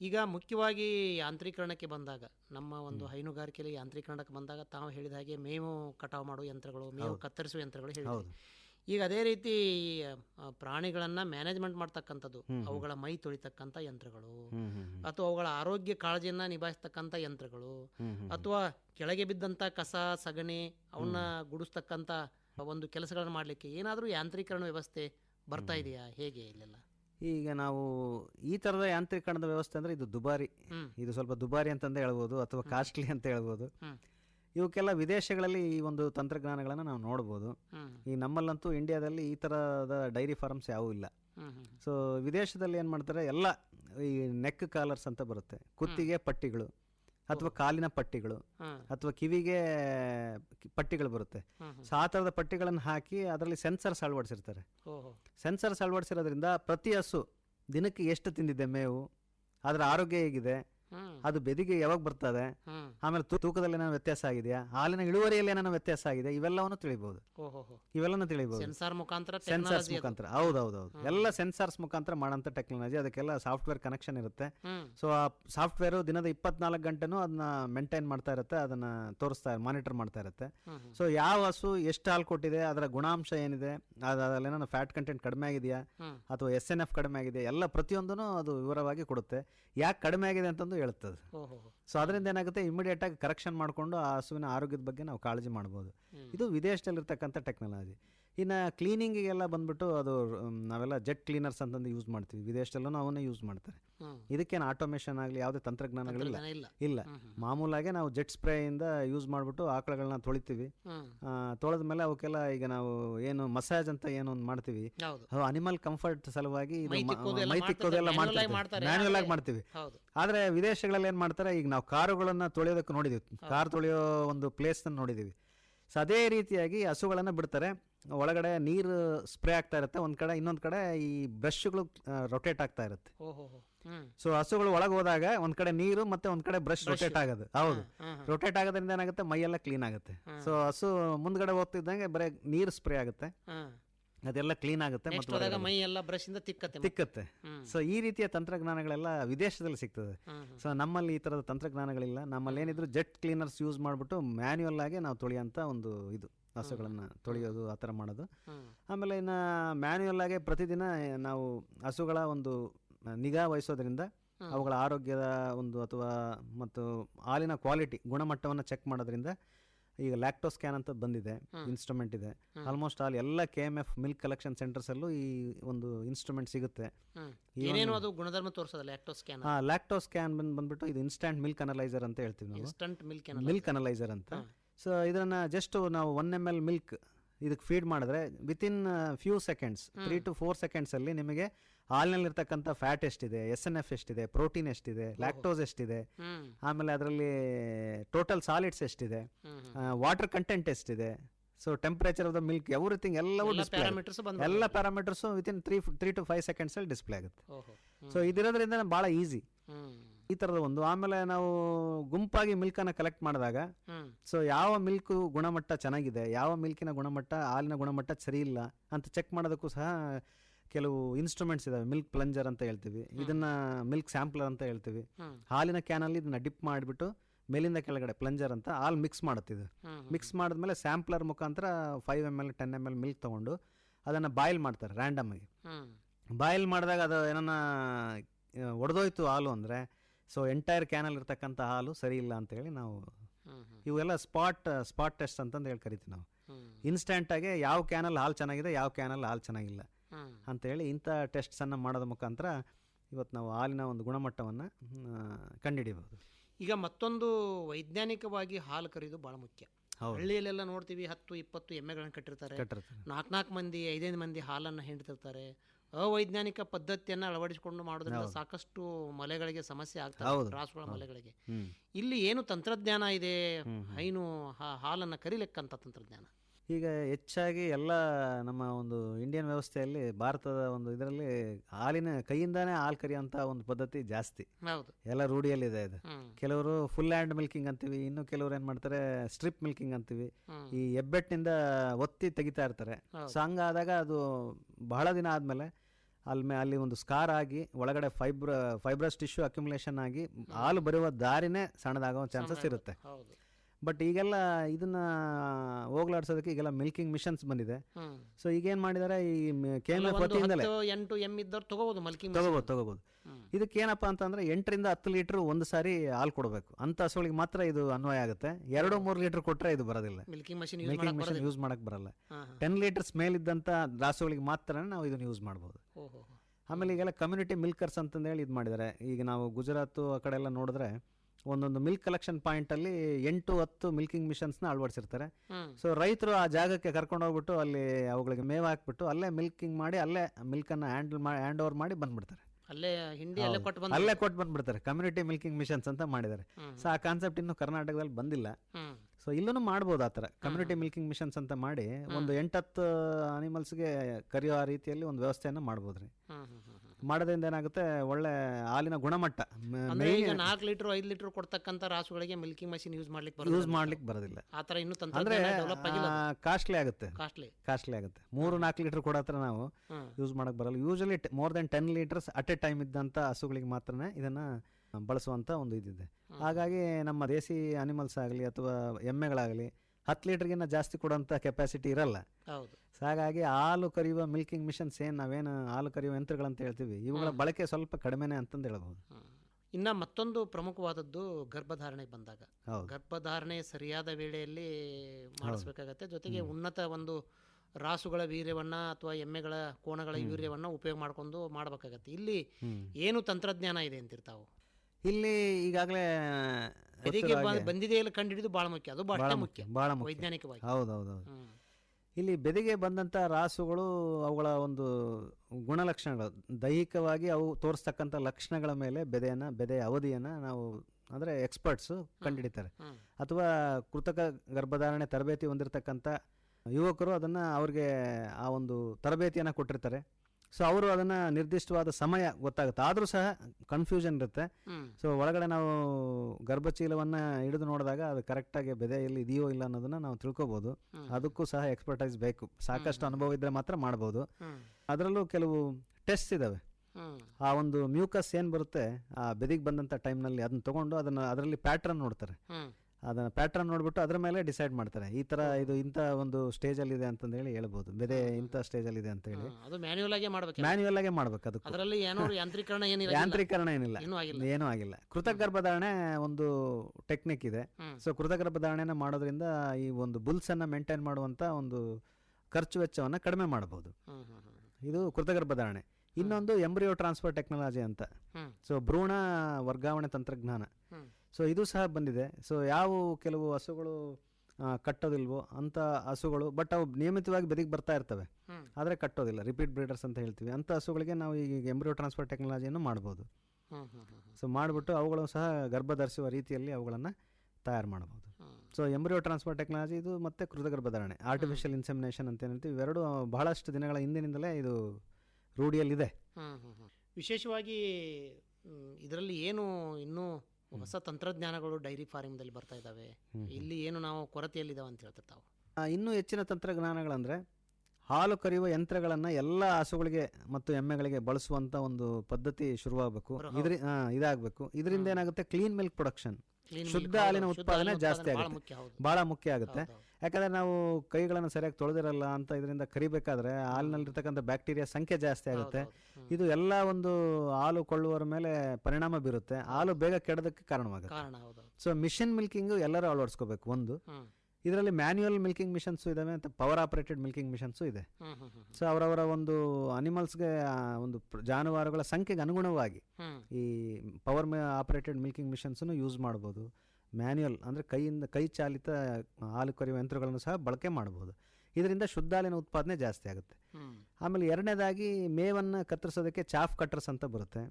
ಈಗ ಮುಖ್ಯವಾಗಿ ಯಾಂತ್ರೀಕರಣಕ್ಕೆ ಬಂದಾಗ ನಮ್ಮ ಒಂದು ಹೈನುಗಾರಿಕೆಯಲ್ಲಿ ಯಾಂತ್ರೀಕರಣಕ್ಕೆ ಬಂದಾಗ ತಾವು ಹೇಳಿದ ಹಾಗೆ ಮೇವು ಕಟಾವು ಮಾಡುವ ಯಂತ್ರಗಳು ಮೇವು ಕತ್ತರಿಸುವ ಯಂತ್ರಗಳು ಹೌದು. ಹೇಳಿದ್ರಿ ಈಗ ಅದೇ ರೀತಿ ಪ್ರಾಣಿಗಳನ್ನ ಮ್ಯಾನೇಜ್ಮೆಂಟ್ ಮಾಡ್ತಕ್ಕಂಥದ್ದು. ಅವುಗಳ ಮೈ ತೊಳಿತಕ್ಕಂಥ ಯಂತ್ರಗಳು. ಅಥವಾ ಅವುಗಳ ಆರೋಗ್ಯ ಕಾಳಜಿಯನ್ನ ನಿಭಾಯಿಸ್ತಕ್ಕಂಥ ಯಂತ್ರಗಳು. ಅಥವಾ ಕೆಳಗೆ ಬಿದ್ದಂಥ ಕಸ ಸಗಣಿ ಅವನ್ನ ಗುಡಿಸ್ತಕ್ಕಂಥ ಒಂದು ಕೆಲಸಗಳನ್ನು ಮಾಡಲಿಕ್ಕೆ ಏನಾದರೂ ಯಾಂತ್ರೀಕರಣ ವ್ಯವಸ್ಥೆ ಬರ್ತಾ ಇದೆಯಾ? ಹೇಗೆ ಇಲ್ಲೆಲ್ಲ? ಈಗ ನಾವು ಈ ಥರದ ಯಾಂತ್ರೀಕರಣದ ವ್ಯವಸ್ಥೆ ಅಂದರೆ ಇದು ದುಬಾರಿ. ಇದು ಸ್ವಲ್ಪ ದುಬಾರಿ ಅಂತಂದೇ ಹೇಳ್ಬೋದು ಅಥವಾ ಕಾಸ್ಟ್ಲಿ ಅಂತ ಹೇಳ್ಬೋದು. ಇವಕ್ಕೆಲ್ಲ ವಿದೇಶಗಳಲ್ಲಿ ಈ ಒಂದು ತಂತ್ರಜ್ಞಾನಗಳನ್ನು ನಾವು ನೋಡ್ಬೋದು. ಈ ನಮ್ಮಲ್ಲಂತೂ ಇಂಡಿಯಾದಲ್ಲಿ ಈ ಥರದ ಡೈರಿ ಫಾರ್ಮ್ಸ್ ಯಾವೂ ಇಲ್ಲ. ಸೊ ವಿದೇಶದಲ್ಲಿ ಏನು ಮಾಡ್ತಾರೆ ಎಲ್ಲ ಈ ನೆಕ್ ಕಾಲರ್ಸ್ ಅಂತ ಬರುತ್ತೆ. ಕುತ್ತಿಗೆ ಪಟ್ಟಿಗಳು ಅಥವಾ ಕಾಲಿನ ಪಟ್ಟಿಗಳು ಅಥವಾ ಕಿವಿಗೆ ಪಟ್ಟಿಗಳು ಬರುತ್ತೆ. ಸೊ ಆ ಥರದ ಪಟ್ಟಿಗಳನ್ನು ಹಾಕಿ ಅದರಲ್ಲಿ ಸೆನ್ಸರ್ಸ್ ಅಳವಡಿಸಿರ್ತಾರೆ. ಸೆನ್ಸರ್ಸ್ ಅಳವಡಿಸಿರೋದ್ರಿಂದ ಪ್ರತಿ ಹಸು ದಿನಕ್ಕೆ ಎಷ್ಟು ತಿಂದಿದೆ ಮೇವು ಅದರ ಆರೋಗ್ಯ ಹೇಗಿದೆ ಅದು ಬೆದಿಗೆ ಯಾವಾಗ ಬರ್ತದೆ? ಆಮೇಲೆ ತೂಕದಲ್ಲಿ ಏನಾದ್ರು ವ್ಯತ್ಯಾಸ ಆಗಿದೆಯಾ? ಹಾಲಿನ ಇಳುವರಿಯಲ್ಲಿ ಏನಾದ್ರು ವ್ಯತ್ಯಾಸ ಆಗಿದೆ ಇವೆಲ್ಲವನ್ನು ತಿಳಿಬಹುದು ಇವೆಲ್ಲನೂ ತಿಳಿಬಹುದು ಸೆನ್ಸಾರ್ ಮುಖಾಂತರ ಸೆನ್ಸಾರ್ಸ್. ಮುಖಾಂತರ. ಹೌದೌದೌದು. ಎಲ್ಲ ಸೆನ್ಸಾರ್ಸ್ ಮುಖಾಂತರ ಮಾಡೋಂಥ ಟೆಕ್ನಾಲಜಿ ಅದಕ್ಕೆಲ್ಲ ಸಾಫ್ಟ್ವೇರ್ ಕನೆಕ್ಷನ್ ಇರುತ್ತೆ. ಸೊ ಆ ಸಾಫ್ಟ್ವೇರ್ ದಿನದ ಇಪ್ಪತ್ನಾಲ್ಕು ಗಂಟೆನೂ ಅದನ್ನ ಮೇಂಟೈನ್ ಮಾಡ್ತಾ ಇರುತ್ತೆ ಅದನ್ನ ತೋರಿಸ್ತಾ ಮಾನಿಟರ್ ಮಾಡ್ತಾ ಇರುತ್ತೆ. ಸೊ ಯಾವ ಹಸು ಎಷ್ಟು ಹಾಲು ಕೊಟ್ಟಿದೆ ಅದರ ಗುಣಾಂಶ ಏನಿದೆ ಅದು ಅದರಲ್ಲಿ ಏನಾದ್ರು ಫ್ಯಾಟ್ ಕಂಟೆಂಟ್ ಕಡಿಮೆ ಆಗಿದೆಯಾ ಅಥವಾ ಎಸ್ ಎನ್ ಎಫ್ ಕಡಿಮೆ ಆಗಿದೆ ಎಲ್ಲ ಪ್ರತಿಯೊಂದೂ ಅದು ವಿವರವಾಗಿ ಕೊಡುತ್ತೆ. ಯಾಕೆ ಕಡಿಮೆ ಆಗಿದೆ ಅಂತಂದು ಹೇಳ್ತದೆ ಹೇಳುತ್ತದೆ ಸೊ ಅದರಿಂದ ಏನಾಗುತ್ತೆ? ಇಮಿಡಿಯೇಟ್ ಆಗಿ ಕರೆಕ್ಷನ್ ಮಾಡಿಕೊಂಡು ಆ ಹಸುವಿನ ಆರೋಗ್ಯದ ಬಗ್ಗೆ ನಾವು ಕಾಳಜಿ ಮಾಡ್ಬೋದು. ಇದು ವಿದೇಶದಲ್ಲಿರ್ತಕ್ಕಂಥ ಟೆಕ್ನಾಲಜಿ ಇನ್ನು ಕ್ಲೀನಿಂಗಿಗೆಲ್ಲ ಬಂದ್ಬಿಟ್ಟು ಅದು ನಾವೆಲ್ಲ ಜೆಟ್ ಕ್ಲೀನರ್ಸ್ ಅಂತಂದು ಯೂಸ್ ಮಾಡ್ತೀವಿ. ವಿದೇಶದಲ್ಲೂ ಅವನ್ನೇ ಯೂಸ್ ಮಾಡ್ತಾರೆ. ಇದಕ್ಕೇನು ಆಟೋಮೇಷನ್ ಆಗಲಿ ಯಾವುದೇ ತಂತ್ರಜ್ಞಾನಗಳಿಲ್ಲ. ತಂತ್ರಜ್ಞಾನ ಇಲ್ಲ. ಮಾಮೂಲಾಗೆ ನಾವು ಜೆಟ್ ಸ್ಪ್ರೇಯಿಂದ ಯೂಸ್ ಮಾಡಿಬಿಟ್ಟು ಆಕಳಗಳನ್ನ ತೊಳಿತೀವಿ. ತೊಳೆದ ಮೇಲೆ ಅವಕ್ಕೆಲ್ಲ ಈಗ ನಾವು ಏನು ಮಸಾಜ್ ಅಂತ ಏನು ಒಂದು ಮಾಡ್ತೀವಿ. ಅನಿಮಲ್ ಕಂಫರ್ಟ್ ಸಲುವಾಗಿ ಮೈ ಮ- ತಿಕ್ಕೋದು ಎಲ್ಲ ಮೈ ತಿಕ್ಕೋದು ಎಲ್ಲ ಮಾಡ್ತಾರೆ, manual ಆಗಿ. ಮ್ಯಾನ್ಯಲ್ ಮಾಡ್ತೀವಿ. ಆದರೆ ವಿದೇಶಗಳಲ್ಲಿ ಏನು ಮಾಡ್ತಾರೆ ಈಗ ನಾವು ಕಾರುಗಳನ್ನ ತೊಳೆಯೋದಕ್ಕೆ ನೋಡಿದ್ದೀವಿ ಕಾರ್ ತೊಳೆಯೋ ಒಂದು ಪ್ಲೇಸ್ನ ನೋಡಿದ್ದೀವಿ ಸೊ ಅದೇ ರೀತಿಯಾಗಿ ಹಸುಗಳನ್ನು ಬಿಡ್ತಾರೆ. ಒಳಗಡೆ ನೀರು ಸ್ಪ್ರೇ ಆಗ್ತಾ ಇರುತ್ತೆ. ಒಂದ್ ಕಡೆ ಇನ್ನೊಂದ್ ಕಡೆ ಈ ಬ್ರಷ್ಗಳು ರೊಟೇಟ್ ಆಗ್ತಾ ಇರುತ್ತೆ. ಓಹೋ ಸೊ ಹಸುಗಳು ಒಳಗೆ ಹೋದಾಗ ಒಂದ್ ಕಡೆ ನೀರು ಮತ್ತೆ ಒಂದ್ ಕಡೆ ಬ್ರಷ್ Brush. ರೊಟೇಟ್ ಆಗೋದು. ಹೌದು. ರೊಟೇಟ್ ಆಗೋದ್ರಿಂದ ಏನಾಗುತ್ತೆ? ಮೈಯೆಲ್ಲ ಕ್ಲೀನ್ ಆಗುತ್ತೆ. ಸೊ ಹಸು ಮುಂದ್ಗಡೆ ಹೋಗ್ತಿದ್ದಂಗೆ ಬರೀ ನೀರು ಸ್ಪ್ರೇ ಆಗುತ್ತೆ. ಅದೆಲ್ಲ ಕ್ಲೀನ್ ಆಗುತ್ತೆ ಹೋದಾಗ ಮೈ ಎಲ್ಲ ಬ್ರಷ್ ಇಂದ ತಿಕ್ಕತ್ತೆ ಮತ್ತೆ. ತಿಕ್ಕತ್ತೆ. ಸೊ ಈ ರೀತಿಯ ತಂತ್ರಜ್ಞಾನಗಳೆಲ್ಲ ವಿದೇಶದಲ್ಲಿ ಸಿಗ್ತದೆ. ಸೊ ನಮ್ಮಲ್ಲಿ ಈ ತರದ ತಂತ್ರಜ್ಞಾನಗಳಿಲ್ಲ. ನಮ್ಮಲ್ಲಿ ಏನಿದ್ರು ಜೆಟ್ ಕ್ಲೀನರ್ಸ್ ಯೂಸ್ ಮಾಡ್ಬಿಟ್ಟು ಮ್ಯಾನ್ಯುವಲ್ ಆಗಿ ನಾವು ತೊಳೆಯುವಂತ ಒಂದು ಇದು. ಹಸುಗಳನ್ನು ತೊಳೆಯೋದು ಆ ಥರ ಮಾಡೋದು. ಆಮೇಲೆ ಇನ್ನು ಮ್ಯಾನ್ಯುಯಲ್ ಆಗಿ ಪ್ರತಿದಿನ ನಾವು ಹಸುಗಳ ಒಂದು ನಿಗಾ ವಹಿಸೋದ್ರಿಂದ ಅವುಗಳ ಆರೋಗ್ಯದ ಒಂದು ಅಥವಾ ಮತ್ತು ಹಾಲಿನ ಕ್ವಾಲಿಟಿ ಗುಣಮಟ್ಟವನ್ನು ಚೆಕ್ ಮಾಡೋದ್ರಿಂದ ಈಗ ಲ್ಯಾಕ್ಟೋ ಸ್ಕ್ಯಾನ್ ಅಂತ ಬಂದಿದೆ. ಇನ್ಸ್ಟ್ರೂಮೆಂಟ್ ಇದೆ. ಆಲ್ಮೋಸ್ಟ್ ಆಲ್ ಎಲ್ಲ K M F milk collection ಸೆಂಟರ್ಸಲ್ಲೂ ಈ ಒಂದು ಇನ್ಸ್ಟ್ರೂಮೆಂಟ್ ಸಿಗುತ್ತೆ. ಅದು ಗುಣಧರ್ಮ ಲ್ಯಾಕ್ಟೋ ಸ್ಕ್ಯಾನ್ ಹಾಂ ಲ್ಯಾಕ್ಟೋ ಸ್ಕ್ಯಾನ್ ಬಂದು ಬಂದ್ಬಿಟ್ಟು ಇದು ಇನ್ಸ್ಟ್ಯಾಂಟ್ ಮಿಲ್ಕ್ ಅನಲೈಸರ್ ಅಂತ ಹೇಳ್ತೀವಿ ನಾವು. ಇನ್ಸ್ಟಂಟ್ ಮಿಲ್ಕ್ ಅನಲೈಸರ್ ಅಂತ. ಸೊ ಇದನ್ನು ಜಸ್ಟ್ ನಾವು ಒನ್ ಎಂ ಎಲ್ ಮಿಲ್ಕ್ ಇದಕ್ಕೆ ಫೀಡ್ ಮಾಡಿದ್ರೆ within few seconds three to four ಸೆಕೆಂಡ್ಸಲ್ಲಿ ನಿಮಗೆ ಹಾಲಿನಲ್ಲಿರ್ತಕ್ಕಂಥ ಫ್ಯಾಟ್ ಎಷ್ಟಿದೆ ಎಸ್ ಎನ್ ಎಫ್ ಎಷ್ಟಿದೆ ಪ್ರೋಟೀನ್ ಎಷ್ಟಿದೆ ಲ್ಯಾಕ್ಟೋಸ್ ಎಷ್ಟಿದೆ ಆಮೇಲೆ ಅದರಲ್ಲಿ ಟೋಟಲ್ ಸಾಲಿಡ್ಸ್ ಎಷ್ಟಿದೆ. ವಾಟರ್ ಕಂಟೆಂಟ್ ಎಷ್ಟಿದೆ. So temperature of the milk everything ಎಲ್ಲವೂ ಎಲ್ಲ ಡಿಸ್ಪ್ಲೇ ಪ್ಯಾರಾಮೀಟರ್ಸ್ ಎಲ್ಲ parameters within three three to five ಸೆಕೆಂಡ್ಸಲ್ಲಿ display ಆಗುತ್ತೆ. ಸೊ ಇದಿರೋದ್ರಿಂದ ಭಾಳ ಈಸಿ ಈ ಥರದ ಒಂದು. ಆಮೇಲೆ ನಾವು ಗುಂಪಾಗಿ ಮಿಲ್ಕನ್ನು ಕಲೆಕ್ಟ್ ಮಾಡಿದಾಗ ಸೊ ಯಾವ ಮಿಲ್ಕ್ ಗುಣಮಟ್ಟ ಚೆನ್ನಾಗಿದೆ ಯಾವ ಮಿಲ್ಕಿನ ಗುಣಮಟ್ಟ ಹಾಲಿನ ಗುಣಮಟ್ಟ ಸರಿ ಇಲ್ಲ ಅಂತ ಚೆಕ್ ಮಾಡೋದಕ್ಕೂ ಸಹ ಕೆಲವು ಇನ್ಸ್ಟ್ರೂಮೆಂಟ್ಸ್ ಇದಾವೆ. ಮಿಲ್ಕ್ ಪ್ಲಂಜರ್ ಅಂತ ಹೇಳ್ತೀವಿ. ಇದನ್ನ ಮಿಲ್ಕ್ ಸ್ಯಾಂಪ್ಲರ್ ಅಂತ ಹೇಳ್ತೀವಿ. ಹಾಲಿನ ಕ್ಯಾನಲ್ಲಿ ಇದನ್ನ ಡಿಪ್ ಮಾಡಿಬಿಟ್ಟು ಮೇಲಿಂದ ಕೆಳಗಡೆ ಪ್ಲಂಜರ್ ಅಂತ ಹಾಲು ಮಿಕ್ಸ್ ಮಾಡುತ್ತಿದ್ದು ಮಿಕ್ಸ್ ಮಾಡಿದ್ಮೇಲೆ ಸ್ಯಾಂಪ್ಲರ್ ಮುಖಾಂತರ five M L ten M L milk ತಗೊಂಡು ಅದನ್ನು ಬಾಯ್ಲ್ ಮಾಡ್ತಾರೆ ರ್ಯಾಂಡಮ್ ಆಗಿ. ಬಾಯ್ಲ್ ಮಾಡಿದಾಗ ಅದು ಏನನ್ನ ಒಡೆದೋಯ್ತು ಹಾಲು ಅಂದರೆ ಸೊ ಎಂಟೈರ್ ಕ್ಯಾನಲ್ ಇರ್ತಕ್ಕಂಥ ಹಾಲು ಸರಿ ಇಲ್ಲ ಅಂತೇಳಿ ನಾವು ಇವೆಲ್ಲ ಸ್ಪಾಟ್ ಸ್ಪಾಟ್ ಟೆಸ್ಟ್ ಅಂತಂದು ಹೇಳಿ ಕರಿತೀವಿ ನಾವು. ಇನ್ಸ್ಟೆಂಟಾಗಿ ಯಾವ ಕ್ಯಾನಲ್ ಹಾಲು ಚೆನ್ನಾಗಿದೆ ಯಾವ ಕ್ಯಾನಲ್ ಹಾಲು ಚೆನ್ನಾಗಿಲ್ಲ ಅಂತೇಳಿ ಇಂಥ ಟೆಸ್ಟ್ಸನ್ನು ಮಾಡೋದ ಮುಖಾಂತರ ಇವತ್ತು ನಾವು ಹಾಲಿನ ಒಂದು ಗುಣಮಟ್ಟವನ್ನು ಕಂಡುಹಿಡಿಯಬಹುದು. ಈಗ ಮತ್ತೊಂದು ವೈಜ್ಞಾನಿಕವಾಗಿ ಹಾಲು ಕರೆಯೋದು ಭಾಳ ಮುಖ್ಯ. ಹಳ್ಳಿಯಲ್ಲೆಲ್ಲ ನೋಡ್ತೀವಿ ಹತ್ತು ಇಪ್ಪತ್ತು ಎಮ್ಮೆಗಳನ್ನು ಕಟ್ಟಿರ್ತಾರೆ. ಕಟ್ಟಿರ್ತಾರೆ. ನಾಲ್ಕು ನಾಲ್ಕು ಮಂದಿ ಐದೈದು ಮಂದಿ ಹಾಲನ್ನು ಹಿಂಡ್ತಿರ್ತಾರೆ. ಅವೈಜ್ಞಾನಿಕ ಪದ್ಧತಿಯನ್ನು ಅಳವಡಿಸಿಕೊಂಡು ಮಾಡೋದ್ರಿಂದ ಸಾಕಷ್ಟು ಮಲೆಗಳಿಗೆ ಸಮಸ್ಯೆ ಆಗ್ತದೆ. ರಾಸುಗಳ ಮಲೆಗಳಿಗೆ. ಇಲ್ಲಿ ಏನು ತಂತ್ರಜ್ಞಾನ ಇದೆ. ಹೈನು ಹಾಲನ್ನು ಕರಿಲಿಕ್ಕಂತ ತಂತ್ರಜ್ಞಾನ. ಈಗ ಹೆಚ್ಚಾಗಿ ಎಲ್ಲ ನಮ್ಮ ಒಂದು ಇಂಡಿಯನ್ ವ್ಯವಸ್ಥೆಯಲ್ಲಿ ಭಾರತದ ಒಂದು ಇದರಲ್ಲಿ ಹಾಲಿನ ಕೈಯಿಂದಾನೇ ಹಾಲು ಕರಿಯೋಂಥ ಒಂದು ಪದ್ಧತಿ ಜಾಸ್ತಿ. ಎಲ್ಲ ರೂಢಿಯಲ್ಲಿದೆ ಇದು. ಕೆಲವರು ಫುಲ್ ಹ್ಯಾಂಡ್ ಮಿಲ್ಕಿಂಗ್ ಅಂತೀವಿ ಇನ್ನು ಕೆಲವರು ಏನು ಮಾಡ್ತಾರೆ ಸ್ಟ್ರಿಪ್ ಮಿಲ್ಕಿಂಗ್ ಅಂತೀವಿ. ಈ ಹೆಬ್ಬೆಟ್ಟಿನಿಂದ ಒತ್ತಿ ತೆಗಿತಾ ಇರ್ತಾರೆ. ಸೊ ಹಂಗಾದಾಗ ಅದು ಬಹಳ ದಿನ ಆದಮೇಲೆ ಅಲ್ಲಿ ಅಲ್ಲಿ ಒಂದು ಸ್ಕಾರ್ ಆಗಿ ಒಳಗಡೆ ಫೈಬ್ರ ಫೈಬ್ರಸ್ ಟಿಶ್ಯೂ ಅಕ್ಯುಮುಲೇಷನ್ ಆಗಿ ಹಾಲು ಬರುವ ದಾರಿನೇ ಸಣ್ಣದಾಗೋ ಚಾನ್ಸಸ್ ಇರುತ್ತೆ. ಬಟ್ ಈಗೆಲ್ಲ ಇದನ್ನ ಹೋಗ್ಲಾಡ್ಸೋದಕ್ಕೆ ಈಗೆಲ್ಲ ಮಿಲ್ಕಿಂಗ್ ಮಿಷನ್ಸ್ ಬಂದಿದೆ. ಸೊ ಈಗೇನು ಮಾಡಿದ್ದಾರೆ ಈ ಕೇಂದ್ರ ವತಿಯಿಂದಲೇ ಎಂಟು ಎಂ ಇದ್ದವ್ರು ತಗೋಬಹುದು ಮಲ್ಕಿಂಗ್ ತಗೋಬೋದು ತಗೋಬೋದು. ಇದಕ್ಕೆ ಏನಪ್ಪ ಅಂತಂದ್ರೆ ಎಂಟರಿಂದ ಹತ್ತು ಲೀಟ್ರ್ ಒಂದು ಸಾರಿ ಹಾಲು ಕೊಡಬೇಕು. ಅಂತ ಹಸುಗಳಿಗೆ ಮಾತ್ರ ಇದು ಅನ್ವಯ ಆಗುತ್ತೆ. ಎರಡು ಮೂರು ಲೀಟ್ರ್ ಕೊಟ್ಟರೆ ಇದು ಬರೋದಿಲ್ಲ. ಮಿಲ್ಕಿಂಗ್ ಮಷಿನ್ ಯೂಸ್ ಮೇಕಿಂಗ್ ಮಾಡಕ್ ಯೂಸ್ ಮಾಡಕ್ ಬರಲ್ಲ. ಟೆನ್ ಲೀಟರ್ಸ್ ಮೇಲಿದ್ದಂಥ ದಾಸುಗಳಿಗೆ ಮಾತ್ರ ನಾವು ಇದನ್ನು ಯೂಸ್ ಮಾಡ್ಬೋದು. ಆಮೇಲೆ ಈಗೆಲ್ಲ ಕಮ್ಯುನಿಟಿ ಮಿಲ್ಕರ್ಸ್ ಅಂತಂದೇಳಿ ಇದು ಮಾಡಿದ್ದಾರೆ ಈಗ ನಾವು ಗುಜರಾತು ಆ ಕಡೆ ಎಲ್ಲ ನೋಡಿದ್ರೆ ಒಂದೊಂದು ಮಿಲ್ಕ್ ಕಲೆಕ್ಷನ್ ಪಾಯಿಂಟ್ ಅಲ್ಲಿ ಎಂಟು ಹತ್ತು ಮಿಲ್ಕಿಂಗ್ ಮಿಷನ್ಸ್ನ ಅಳವಡಿಸಿರ್ತಾರೆ. ಸೊ ರೈತರು ಆ ಜಾಗಕ್ಕೆ ಕರ್ಕೊಂಡು ಹೋಗ್ಬಿಟ್ಟು ಅಲ್ಲಿ ಅವುಗಳಿಗೆ ಮೇವು ಹಾಕ್ಬಿಟ್ಟು ಅಲ್ಲೇ ಮಿಲ್ಕಿಂಗ್ ಮಾಡಿ ಅಲ್ಲೇ ಮಿಲ್ಕನ್ನು ಹ್ಯಾಂಡಲ್ ಮಾಡಿ ಹ್ಯಾಂಡ್ ಓವರ್ ಮಾಡಿ ಬಂದ್ಬಿಡ್ತಾರೆ. ಅಲ್ಲೇ ಹಿಂಡಿ ಅಲ್ಲೇ ಕೊಟ್ಟು ಬಂದ ಅಲ್ಲೇ ಕೊಟ್ಟು ಬಂದ್ಬಿಡ್ತಾರೆ. ಕಮ್ಯುನಿಟಿ ಮಿಲ್ಕಿಂಗ್ ಮಿಷನ್ಸ್ ಅಂತ ಮಾಡಿದ್ದಾರೆ. ಸೊ ಆ ಕಾನ್ಸೆಪ್ಟ್ ಇನ್ನು ಕರ್ನಾಟಕದಲ್ಲಿ ಬಂದಿಲ್ಲ. ಸೊ ಇಲ್ಲೂ ಮಾಡ್ಬೋದು ಆ ಥರ. ಕಮ್ಯುನಿಟಿ ಮಿಲ್ಕಿಂಗ್ ಮಿಷನ್ಸ್ ಅಂತ ಮಾಡಿ ಒಂದು ಎಂಟತ್ತು ಅನಿಮಲ್ಸ್ಗೆ ಕರೆಯೋ ಆ ರೀತಿಯಲ್ಲಿ ಒಂದು ವ್ಯವಸ್ಥೆಯನ್ನು ಮಾಡ್ಬೋದು ರೀ. ಮಾಡೋದ್ರಿಂದ ಏನಾಗುತ್ತೆ? ಒಳ್ಳೆ ಹಾಲಿನ ಗುಣಮಟ್ಟ. ನಾಲ್ಕು ಲೀಟರ್ ಐದು ಲೀಟರ್ ಕೊಡ್ತಕ್ಕಂತ ರಾಸುಗಳಿಗೆ ಮಿಲ್ಕಿಂಗ್ ಮಷಿನ್ ಯೂಸ್ ಮಾಡ್ಲಿಕ್ಕೆ ಯೂಸ್ ಮಾಡ್ಲಿಕ್ಕೆ ಬರೋದಿಲ್ಲ. ಆ ಥರ ಇನ್ನೂ ಅಂದ್ರೆ ಕಾಸ್ಟ್ಲಿ ಆಗುತ್ತೆ. ಕಾಸ್ಟ್ಲಿ ಕಾಸ್ಟ್ಲಿ ಆಗುತ್ತೆ. ಮೂರು ನಾಲ್ಕು ಲೀಟರ್ ಕೊಡೋ ಹತ್ರ ನಾವು ಯೂಸ್ ಮಾಡಕ್ ಬರಲ್ಲ. Usually more than ten litres at a time ಇದ್ದಂಥ ಹಸುಗಳಿಗೆ ಮಾತ್ರನೇ ಇದನ್ನ ಬಳಸುವಂಥ ಒಂದು ಇದಿದೆ. ಹಾಗಾಗಿ ನಮ್ಮ ದೇಸಿ ಅನಿಮಲ್ಸ್ ಆಗಲಿ ಅಥವಾ ಎಮ್ಮೆಗಳಾಗಲಿ ಹತ್ತು ಲೀಟರ್ಗಿನ್ನ ಜಾಸ್ತಿ ಕೊಡುವಂಥ ಕೆಪಾಸಿಟಿ ಇರಲ್ಲ. ಹೌದು. ಸೊ ಹಾಗಾಗಿ ಹಾಲು ಕರೆಯುವ ಮಿಲ್ಕಿಂಗ್ ಮಿಷನ್ಸ್ ಏನು ನಾವೇನು ಹಾಲು ಕರೆಯುವ ಯಂತ್ರಗಳಂತ ಹೇಳ್ತೀವಿ ಇವುಗಳ ಬಳಕೆ ಸ್ವಲ್ಪ ಕಡಿಮೆನೇ ಅಂತಂದು ಹೇಳ್ಬೋದು. ಇನ್ನು ಮತ್ತೊಂದು ಪ್ರಮುಖವಾದದ್ದು ಗರ್ಭಧಾರಣೆ ಬಂದಾಗ. ಗರ್ಭಧಾರಣೆ ಸರಿಯಾದ ವೇಳೆಯಲ್ಲಿ ಮಾಡಿಸ್ಬೇಕಾಗತ್ತೆ. ಜೊತೆಗೆ ಉನ್ನತ ಒಂದು ರಾಸುಗಳ ವೀರ್ಯವನ್ನು ಅಥವಾ ಎಮ್ಮೆಗಳ ಕೋಣಗಳ ವೀರ್ಯವನ್ನು ಉಪಯೋಗ ಮಾಡ್ಕೊಂಡು ಮಾಡಬೇಕಾಗತ್ತೆ. ಇಲ್ಲಿ ಏನು ತಂತ್ರಜ್ಞಾನ ಇದೆ ಅಂತಿರ್ತಾವೆ ಇಲ್ಲಿ ಈಗಾಗಲೇ ಬೆದಿಗೆ ಬಂದಿದೆ ಇಲ್ಲ ಕಂಡಿಡಿದು ಬಹಳ ಮುಖ್ಯ. ಅದು ಬಹಳ ಮುಖ್ಯ ಬಹಳ ವೈಜ್ಞಾನಿಕವಾಗಿ. ಹೌದು ಹೌದು ಹೌದು ಇಲ್ಲಿ ಬೆದೆಗೆ ಬಂದಂಥ ರಾಸುಗಳು ಅವುಗಳ ಒಂದು ಗುಣಲಕ್ಷಣಗಳು. ದೈಹಿಕವಾಗಿ ಅವು ತೋರಿಸ್ತಕ್ಕಂಥ ಲಕ್ಷಣಗಳ ಮೇಲೆ ಬೆದೆಯನ್ನು ಬೆದೆಯ ಅವಧಿಯನ್ನು ನಾವು ಅಂದರೆ ಎಕ್ಸ್ಪರ್ಟ್ಸು ಕಂಡುಹಿಡಿತಾರೆ. ಅಥವಾ ಕೃತಕ ಗರ್ಭಧಾರಣೆ ತರಬೇತಿ ಹೊಂದಿರತಕ್ಕಂಥ ಯುವಕರು ಅದನ್ನು ಅವ್ರಿಗೆ ಆ ಒಂದು ತರಬೇತಿಯನ್ನು ಕೊಟ್ಟಿರ್ತಾರೆ. ಸೊ ಅವರು ಅದನ್ನ ನಿರ್ದಿಷ್ಟವಾದ ಸಮಯ ಗೊತ್ತಾಗುತ್ತೆ. ಆದರೂ ಸಹ ಕನ್ಫ್ಯೂಷನ್ ಇರುತ್ತೆ. ಸೊ ಒಳಗಡೆ ನಾವು ಗರ್ಭಚೀಲವನ್ನ ಹಿಡಿದು ನೋಡಿದಾಗ ಅದು ಕರೆಕ್ಟಾಗಿ ಬೆದೆ ಎಲ್ಲಿ ಇದೆಯೋ ಇಲ್ಲ ಅನ್ನೋದನ್ನ ನಾವು ತಿಳ್ಕೊಬಹುದು ಅದಕ್ಕೂ ಸಹ ಎಕ್ಸ್ಪರ್ಟೈಸ್ ಬೇಕು. ಸಾಕಷ್ಟು ಅನುಭವ ಇದ್ರೆ ಮಾತ್ರ ಮಾಡಬಹುದು ಅದರಲ್ಲೂ ಕೆಲವು ಟೆಸ್ಟ್ ಇದಾವೆ. ಆ ಒಂದು ಮ್ಯೂಕಸ್ ಏನ್ ಬರುತ್ತೆ ಆ ಬೆದಿಗೆ ಟೈಮ್ನಲ್ಲಿ ಅದನ್ನ ತಗೊಂಡು ಅದನ್ನ ಅದರಲ್ಲಿ ಪ್ಯಾಟ್ರನ್ ನೋಡ್ತಾರೆ. ಅದನ್ನ ಪ್ಯಾಟ್ರನ್ ನೋಡ್ಬಿಟ್ಟು ಅದ್ರ ಮೇಲೆ ಡಿಸೈಡ್ ಮಾಡ್ತಾರೆ. ಈ ಥರ ಇದು ಇಂಥ ಒಂದು ಸ್ಟೇಜಲ್ಲಿದೆ ಅಂತಂದೇಳಿ ಹೇಳ್ಬೋದು. ಬೆದೆ ಇಂಥ ಸ್ಟೇಜಲ್ಲಿದೆ ಅಂತ ಹೇಳಿ. ಅದು ಮ್ಯಾನ್ಯುವಲ್ ಆಗೇ ಮಾಡ್ಬೇಕು. ಮ್ಯಾನ್ಯುವಲ್ ಆಗೇ ಮಾಡಬೇಕು ಅದಕ್ಕೂ. ಅದರಲ್ಲಿ ಏನೋ ಯಾಂತ್ರೀಕರಣ ಏನಿಲ್ಲ ಯಾಂತ್ರೀಕರಣ ಏನಿಲ್ಲ. ಏನೂ ಆಗಿಲ್ಲ. ಕೃತಕ ಗರ್ಭಧಾರಣೆ ಒಂದು ಟೆಕ್ನಿಕ್ ಇದೆ. ಸೊ ಕೃತಕ ಗರ್ಭಧಾರಣೆನ ಮಾಡೋದ್ರಿಂದ ಈ ಒಂದು ಬುಲ್ಸನ್ನು ಮೇಂಟೈನ್ ಮಾಡುವಂಥ ಒಂದು ಖರ್ಚು ವೆಚ್ಚವನ್ನು ಕಡಿಮೆ ಮಾಡಬಹುದು. ಇದು ಕೃತಕ ಗರ್ಭಧಾರಣೆ ಇನ್ನೊಂದು ಎಂಬ್ರಿಯೋ ಟ್ರಾನ್ಸ್ಫರ್ ಟೆಕ್ನಾಲಜಿ ಅಂತ. ಸೊ ಭ್ರೂಣ ವರ್ಗಾವಣೆ ತಂತ್ರಜ್ಞಾನ. ಸೊ ಇದು ಸಹ ಬಂದಿದೆ. ಸೊ ಯಾವ ಕೆಲವು ಹಸುಗಳು ಕಟ್ಟೋದಿಲ್ವೋ ಅಂಥ ಹಸುಗಳು ಬಟ್ ಅವು ನಿಯಮಿತವಾಗಿ ಬದಿಗೆ ಬರ್ತಾ ಇರ್ತವೆ. ಆದರೆ ಕಟ್ಟೋದಿಲ್ಲ. ರಿಪೀಟ್ ಬ್ರೀಡರ್ಸ್ ಅಂತ ಹೇಳ್ತೀವಿ. ಅಂಥ ಹಸುಗಳಿಗೆ ನಾವು ಈಗ ಎಂಬ್ರಿಯೋ ಟ್ರಾನ್ಸ್ಫರ್ ಟೆಕ್ನಾಲಜಿಯನ್ನು ಮಾಡ್ಬೋದು. ಸೊ ಮಾಡಿಬಿಟ್ಟು ಅವುಗಳು ಸಹ ಗರ್ಭ ಧರಿಸುವ ರೀತಿಯಲ್ಲಿ ಅವುಗಳನ್ನು ತಯಾರು ಮಾಡ್ಬೋದು. ಸೊ ಎಂಬ್ರಿಯೋ ಟ್ರಾನ್ಸ್ಫರ್ ಟೆಕ್ನಾಲಜಿ ಇದು ಮತ್ತು ಕೃತ ಗರ್ಭಧಾರಣೆ ಆರ್ಟಿಫಿಷಿಯಲ್ ಇನ್ಸೆಮಿನೇಷನ್ ಅಂತ ಏನಂತೀವಿ ಇವೆರಡು ಬಹಳಷ್ಟು ದಿನಗಳ ಹಿಂದಿನಿಂದಲೇ ಇದು ರೂಢಿಯಲ್ಲಿದೆ. ವಿಶೇಷವಾಗಿ ಇದರಲ್ಲಿ ಏನು ಇನ್ನೂ ಹೊಸ ತಂತ್ರಜ್ಞಾನಗಳು ಡೈರಿ ಫಾರ್ಮ್ದಲ್ಲಿ ಬರ್ತಾ ಇದ್ದಾವೆ ಇಲ್ಲಿ ಏನು ನಾವು ಕೊರತೆಯಲ್ಲಿದ್ದಾವೆ ಅಂತ ಹೇಳ್ತಿರ್ತಾವೆ ತಾವು. ಇನ್ನೂ ಹೆಚ್ಚಿನ ತಂತ್ರಜ್ಞಾನಗಳಂದರೆ ಹಾಲು ಕರೆಯುವ ಯಂತ್ರಗಳನ್ನು ಎಲ್ಲ ಹಸುಗಳಿಗೆ ಮತ್ತು ಎಮ್ಮೆಗಳಿಗೆ ಬಳಸುವಂಥ ಒಂದು ಪದ್ಧತಿ ಶುರುವಾಗಬೇಕು. ಇದ್ರ ಇದಾಗಬೇಕು. ಇದರಿಂದ ಏನಾಗುತ್ತೆ? Clean milk production. ಶುದ್ಧ ಹಾಲಿನ ಉತ್ಪಾದನೆ ಜಾಸ್ತಿ ಆಗುತ್ತೆ. ಬಹಳ ಮುಖ್ಯ ಆಗುತ್ತೆ. ಯಾಕಂದರೆ ನಾವು ಕೈಗಳನ್ನು ಸರಿಯಾಗಿ ತೊಳೆದಿರಲ್ಲ ಅಂತ ಇದರಿಂದ ಕರಿಬೇಕಾದ್ರೆ ಹಾಲಿನಲ್ಲಿರ್ತಕ್ಕಂಥ ಬ್ಯಾಕ್ಟೀರಿಯಾ ಸಂಖ್ಯೆ ಜಾಸ್ತಿ ಆಗುತ್ತೆ. ಇದು ಎಲ್ಲ ಒಂದು ಹಾಲು ಕೊಳ್ಳುವರ ಮೇಲೆ ಪರಿಣಾಮ ಬೀರುತ್ತೆ. ಹಾಲು ಬೇಗ ಕೆಡೋದಕ್ಕೆ ಕಾರಣವಾಗುತ್ತೆ. ಸೊ ಮಿಷನ್ ಮಿಲ್ಕಿಂಗು ಎಲ್ಲರೂ ಅಳವಡಿಸ್ಕೋಬೇಕು ಒಂದು. ಇದರಲ್ಲಿ ಮ್ಯಾನ್ಯುಯಲ್ ಮಿಲ್ಕಿಂಗ್ ಮಿಷನ್ಸು ಇದಾವೆ ಅಂತ ಪವರ್ ಆಪರೇಟೆಡ್ ಮಿಲ್ಕಿಂಗ್ ಮಿಷನ್ಸು ಇದೆ. ಸೊ ಅವರವರ ಒಂದು ಅನಿಮಲ್ಸ್ಗೆ ಒಂದು ಜಾನುವಾರುಗಳ ಸಂಖ್ಯೆಗೆ ಅನುಗುಣವಾಗಿ ಈ ಪವರ್ ಆಪರೇಟೆಡ್ ಮಿಲ್ಕಿಂಗ್ ಮಿಷನ್ಸನ್ನು ಯೂಸ್ ಮಾಡ್ಬೋದು. ಮ್ಯಾನ್ಯುಯಲ್ ಅಂದರೆ ಕೈಯಿಂದ ಕೈ ಚಾಲಿತ ಹಾಲು ಕರೆಯುವ ಯಂತ್ರಗಳನ್ನು ಸಹ ಬಳಕೆ ಮಾಡ್ಬೋದು. ಇದರಿಂದ ಶುದ್ಧ ಹಾಲಿನ ಉತ್ಪಾದನೆ ಜಾಸ್ತಿ ಆಗುತ್ತೆ. ಆಮೇಲೆ ಎರಡನೇದಾಗಿ ಮೇವನ್ನು ಕತ್ತರಿಸೋದಕ್ಕೆ ಚಾಫ್ ಕಟ್ಟರ್ಸ್ ಅಂತ ಬರುತ್ತೆ.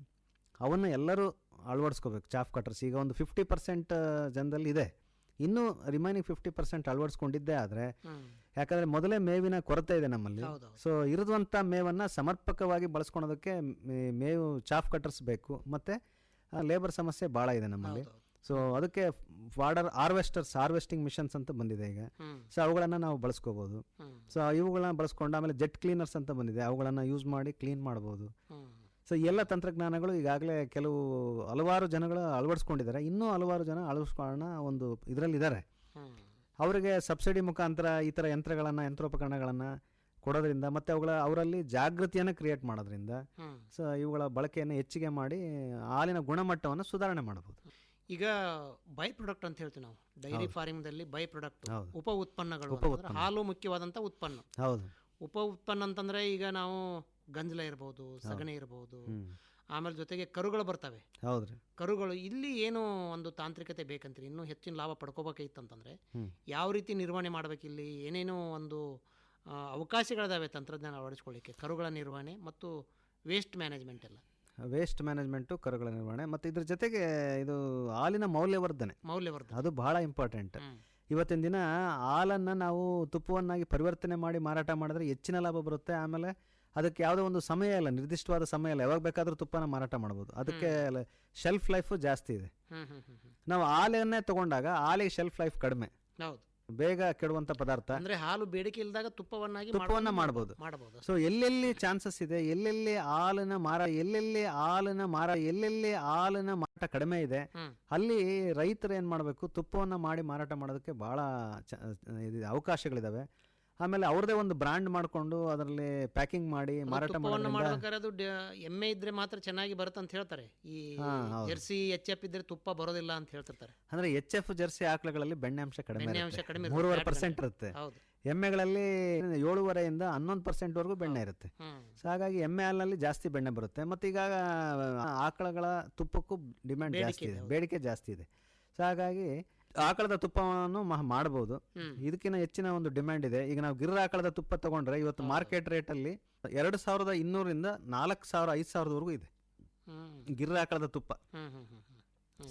ಅವನ್ನ ಎಲ್ಲರೂ ಅಳವಡಿಸ್ಕೋಬೇಕು ಚಾಫ್ ಕಟ್ಟರ್ಸ್ ಈಗ ಒಂದು ಫಿಫ್ಟಿ ಪರ್ಸೆಂಟ್ ಜನದಲ್ಲಿ ಇದೆ. ಇನ್ನೂ ರಿಮೈನಿಂಗ್ ಫಿಫ್ಟಿ ಪರ್ಸೆಂಟ್ ಅಳವಡಿಸ್ಕೊಂಡಿದ್ದೇ ಆದರೆ ಯಾಕಂದರೆ ಮೊದಲೇ ಮೇವಿನ ಕೊರತೆ ಇದೆ ನಮ್ಮಲ್ಲಿ. ಸೊ ಇರುವಂಥ ಮೇವನ್ನು ಸಮರ್ಪಕವಾಗಿ ಬಳಸ್ಕೊಳೋದಕ್ಕೆ ಮೇವು ಚಾಫ್ ಕಟರ್ಸ್ ಬೇಕು. ಮತ್ತು ಲೇಬರ್ ಸಮಸ್ಯೆ ಭಾಳ ಇದೆ ನಮ್ಮಲ್ಲಿ. ಸೊ ಅದಕ್ಕೆ ವಾಡರ್ ಹಾರ್ವೆಸ್ಟರ್ಸ್ ಹಾರ್ವೆಸ್ಟಿಂಗ್ ಮಿಷನ್ಸ್ ಅಂತ ಬಂದಿದೆ ಈಗ. ಸೊ ಅವುಗಳನ್ನು ನಾವು ಬಳಸ್ಕೋಬೋದು. ಸೊ ಇವುಗಳನ್ನ ಬಳಸ್ಕೊಂಡು ಆಮೇಲೆ ಜೆಟ್ ಕ್ಲೀನರ್ಸ್ ಅಂತ ಬಂದಿದೆ. ಅವುಗಳನ್ನು ಯೂಸ್ ಮಾಡಿ ಕ್ಲೀನ್ ಮಾಡ್ಬೋದು. ಸೊ ಎಲ್ಲ ತಂತ್ರಜ್ಞಾನಗಳು ಈಗಾಗಲೇ ಕೆಲವು ಹಲವಾರು ಜನಗಳು ಅಳವಡಿಸ್ಕೊಂಡಿದ್ದಾರೆ. ಇನ್ನೂ ಹಲವಾರು ಜನ ಅಳವಡಿಸ್ಕೊಳ್ಳೋಣ ಒಂದು ಇದರಲ್ಲಿದ್ದಾರೆ. ಅವರಿಗೆ ಸಬ್ಸಿಡಿ ಮುಖಾಂತರ ಈ ಥರ ಯಂತ್ರಗಳನ್ನು ಯಂತ್ರೋಪಕರಣಗಳನ್ನು ಕೊಡೋದ್ರಿಂದ ಮತ್ತು ಅವುಗಳ ಅವರಲ್ಲಿ ಜಾಗೃತಿಯನ್ನು ಕ್ರಿಯೇಟ್ ಮಾಡೋದ್ರಿಂದ ಸೊ ಇವುಗಳ ಬಳಕೆಯನ್ನು ಹೆಚ್ಚಿಗೆ ಮಾಡಿ ಹಾಲಿನ ಗುಣಮಟ್ಟವನ್ನು ಸುಧಾರಣೆ ಮಾಡ್ಬೋದು ಈಗ ಬೈ ಪ್ರೊಡಕ್ಟ್ ಅಂತ ಹೇಳ್ತೀವಿ ನಾವು. ಡೈರಿ ಫಾರ್ಮಿಂಗ್ದಲ್ಲಿ ಬೈ ಪ್ರೊಡಕ್ಟ್. ಉಪ ಉತ್ಪನ್ನಗಳು ಹಾಲು ಮುಖ್ಯವಾದಂಥ ಉತ್ಪನ್ನ. ಹೌದು. ಉಪ ಉತ್ಪನ್ನ ಅಂತಂದ್ರೆ ಈಗ ನಾವು ಗಂಜಲ ಇರ್ಬೋದು ಸಗಣಿ ಇರ್ಬೋದು. ಆಮೇಲೆ ಜೊತೆಗೆ ಕರುಗಳು ಬರ್ತವೆ. ಹೌದು ರೀ ಕರುಗಳು ಇಲ್ಲಿ ಏನು ಒಂದು ತಾಂತ್ರಿಕತೆ ಬೇಕಂತೀರಿ. ಇನ್ನೂ ಹೆಚ್ಚಿನ ಲಾಭ ಪಡ್ಕೋಬೇಕಾಗಿತ್ತಂತಂದ್ರೆ. ಯಾವ ರೀತಿ ನಿರ್ವಹಣೆ ಮಾಡ್ಬೇಕು ಇಲ್ಲಿ? ಏನೇನೋ ಒಂದು ಅವಕಾಶಗಳಿದಾವೆ ತಂತ್ರಜ್ಞಾನ ಅಳವಡಿಸ್ಕೊಳ್ಳಿಕ್ಕೆ. ಕರುಗಳ ನಿರ್ವಹಣೆ ಮತ್ತು ವೇಸ್ಟ್ ಮ್ಯಾನೇಜ್ಮೆಂಟ್ ಎಲ್ಲ. ವೇಸ್ಟ್ ಮ್ಯಾನೇಜ್ಮೆಂಟು ಕರುಗಳ ನಿರ್ವಹಣೆ ಮತ್ತು ಇದ್ರ ಜೊತೆಗೆ ಇದು ಹಾಲಿನ ಮೌಲ್ಯವರ್ಧನೆ. ಮೌಲ್ಯವರ್ಧನೆ. ಅದು ಬಹಳ ಇಂಪಾರ್ಟೆಂಟ್ ಇವತ್ತಿನ ದಿನ ಹಾಲನ್ನು ನಾವು ತುಪ್ಪವನ್ನಾಗಿ ಪರಿವರ್ತನೆ ಮಾಡಿ ಮಾರಾಟ ಮಾಡಿದ್ರೆ ಹೆಚ್ಚಿನ ಲಾಭ ಬರುತ್ತೆ. ಆಮೇಲೆ ಅದಕ್ಕೆ ಯಾವುದೋ ಒಂದು ಸಮಯ ಇಲ್ಲ ನಿರ್ದಿಷ್ಟವಾದ ಸಮಯ ಇಲ್ಲ. ಯಾವಾಗ ಬೇಕಾದರೂ ತುಪ್ಪನ ಮಾರಾಟ ಮಾಡ್ಬೋದು. ಅದಕ್ಕೆ ಶೆಲ್ಫ್ ಲೈಫ್ ಜಾಸ್ತಿ ಇದೆ. ನಾವು ಹಾಲನ್ನೇ ತಗೊಂಡಾಗ ಹಾಲಿಗೆ ಶೆಲ್ಫ್ ಲೈಫ್ ಕಡಿಮೆ. ಹೌದು. ಬೇಗ ಕೆಡುವಂತ ಪದಾರ್ಥ. ಅಂದ್ರೆ ಹಾಲು ಬೇಡಿಕೆ ಇಲ್ದಾಗ ತುಪ್ಪವನ್ನಾಗಿ ತುಪ್ಪವನ್ನ ಮಾಡ್ಕೊಂಡು ಮಾಡಬಹುದು ಸೊ ಎಲ್ಲೆಲ್ಲಿ ಚಾನ್ಸಸ್ ಇದೆ ಎಲ್ಲೆಲ್ಲಿ ಹಾಲಿನ ಮಾರ ಎಲ್ಲೆಲ್ಲಿ ಹಾಲಿನ ಮಾರ ಎಲ್ಲೆಲ್ಲಿ ಹಾಲಿನ ಮಾರಾಟ ಕಡಿಮೆ ಇದೆ ಅಲ್ಲಿ ರೈತರು ಏನ್ ಮಾಡಬೇಕು? ತುಪ್ಪವನ್ನ ಮಾಡಿ ಮಾರಾಟ ಮಾಡೋದಕ್ಕೆ ಬಹಳ ಅವಕಾಶಗಳಿದಾವೆ. ಆಮೇಲೆ ಅವ್ರದೇ ಒಂದು ಬ್ರ್ಯಾಂಡ್ ಮಾಡಿಕೊಂಡು ಅದರಲ್ಲಿ ಪ್ಯಾಕಿಂಗ್ ಮಾಡಿ ಮಾರಾಟ ಮಾಡ್ಬೇಕಾದ್ರೆ ಅದು ಎಮ್ಮೆ ಇದ್ರೆ ಮಾತ್ರ ಚೆನ್ನಾಗಿ ಬರುತ್ತೆ ಅಂತ ಹೇಳ್ತಾರೆ. ಈ ಜರ್ಸಿ ಎಚ್ ಎಫ್ ಇದ್ರೆ ತುಪ್ಪ ಬರೋದಿಲ್ಲ ಅಂತ ಹೇಳ್ತಿರ್ತಾರೆ. ಅಂದ್ರೆ ಎಚ್ ಎಫ್ ಜರ್ಸಿ ಆಕಳುಗಳಲ್ಲಿ ಬೆಣ್ಣೆ ಅಂಶ ಕಡಿಮೆ. ಅಂಶ ಕಡಿಮೆ ಮೂರುವರೆ ಪರ್ಸೆಂಟ್. ಇರುತ್ತೆ. ಎಮ್ಮೆಗಳಲ್ಲಿ ಏಳುವರೆಯಿಂದ ಹನ್ನೊಂದು ಪರ್ಸೆಂಟ್ವರೆಗೂ ಬೆಣ್ಣೆ ಇರುತ್ತೆ. ಸೊ ಹಾಗಾಗಿ ಎಮ್ಮೆ ಹಾಲಿನಲ್ಲಿ ಜಾಸ್ತಿ ಬೆಣ್ಣೆ ಬರುತ್ತೆ. ಮತ್ತೆ ಈಗ ಆಕಳಗಳ ತುಪ್ಪಕ್ಕೂ ಡಿಮ್ಯಾಂಡ್ ಜಾಸ್ತಿ ಇದೆ. ಬೇಡಿಕೆ ಜಾಸ್ತಿ ಇದೆ. ಸೊ ಹಾಗಾಗಿ ಆಕಳದ ತುಪ್ಪವನ್ನು ಮಾಡಬಹುದು. ಇದಕ್ಕಿಂತ ಹೆಚ್ಚಿನ ಒಂದು ಡಿಮ್ಯಾಂಡ್ ಇದೆ. ಈಗ ನಾವು ಗಿರ್ ಆಕಳದ ತುಪ್ಪ ತಗೊಂಡ್ರೆ ಇವತ್ತು ಮಾರ್ಕೆಟ್ ರೇಟಲ್ಲಿ ಎರಡು ಸಾವಿರದ ಇನ್ನೂರಿಂದ ನಾಲ್ಕು ಸಾವಿರ ಐದು ಸಾವಿರದವರೆಗೂ ಇದೆ. ಗಿರ್ರ ಗಿರ್ ಆಕಳದ ತುಪ್ಪ.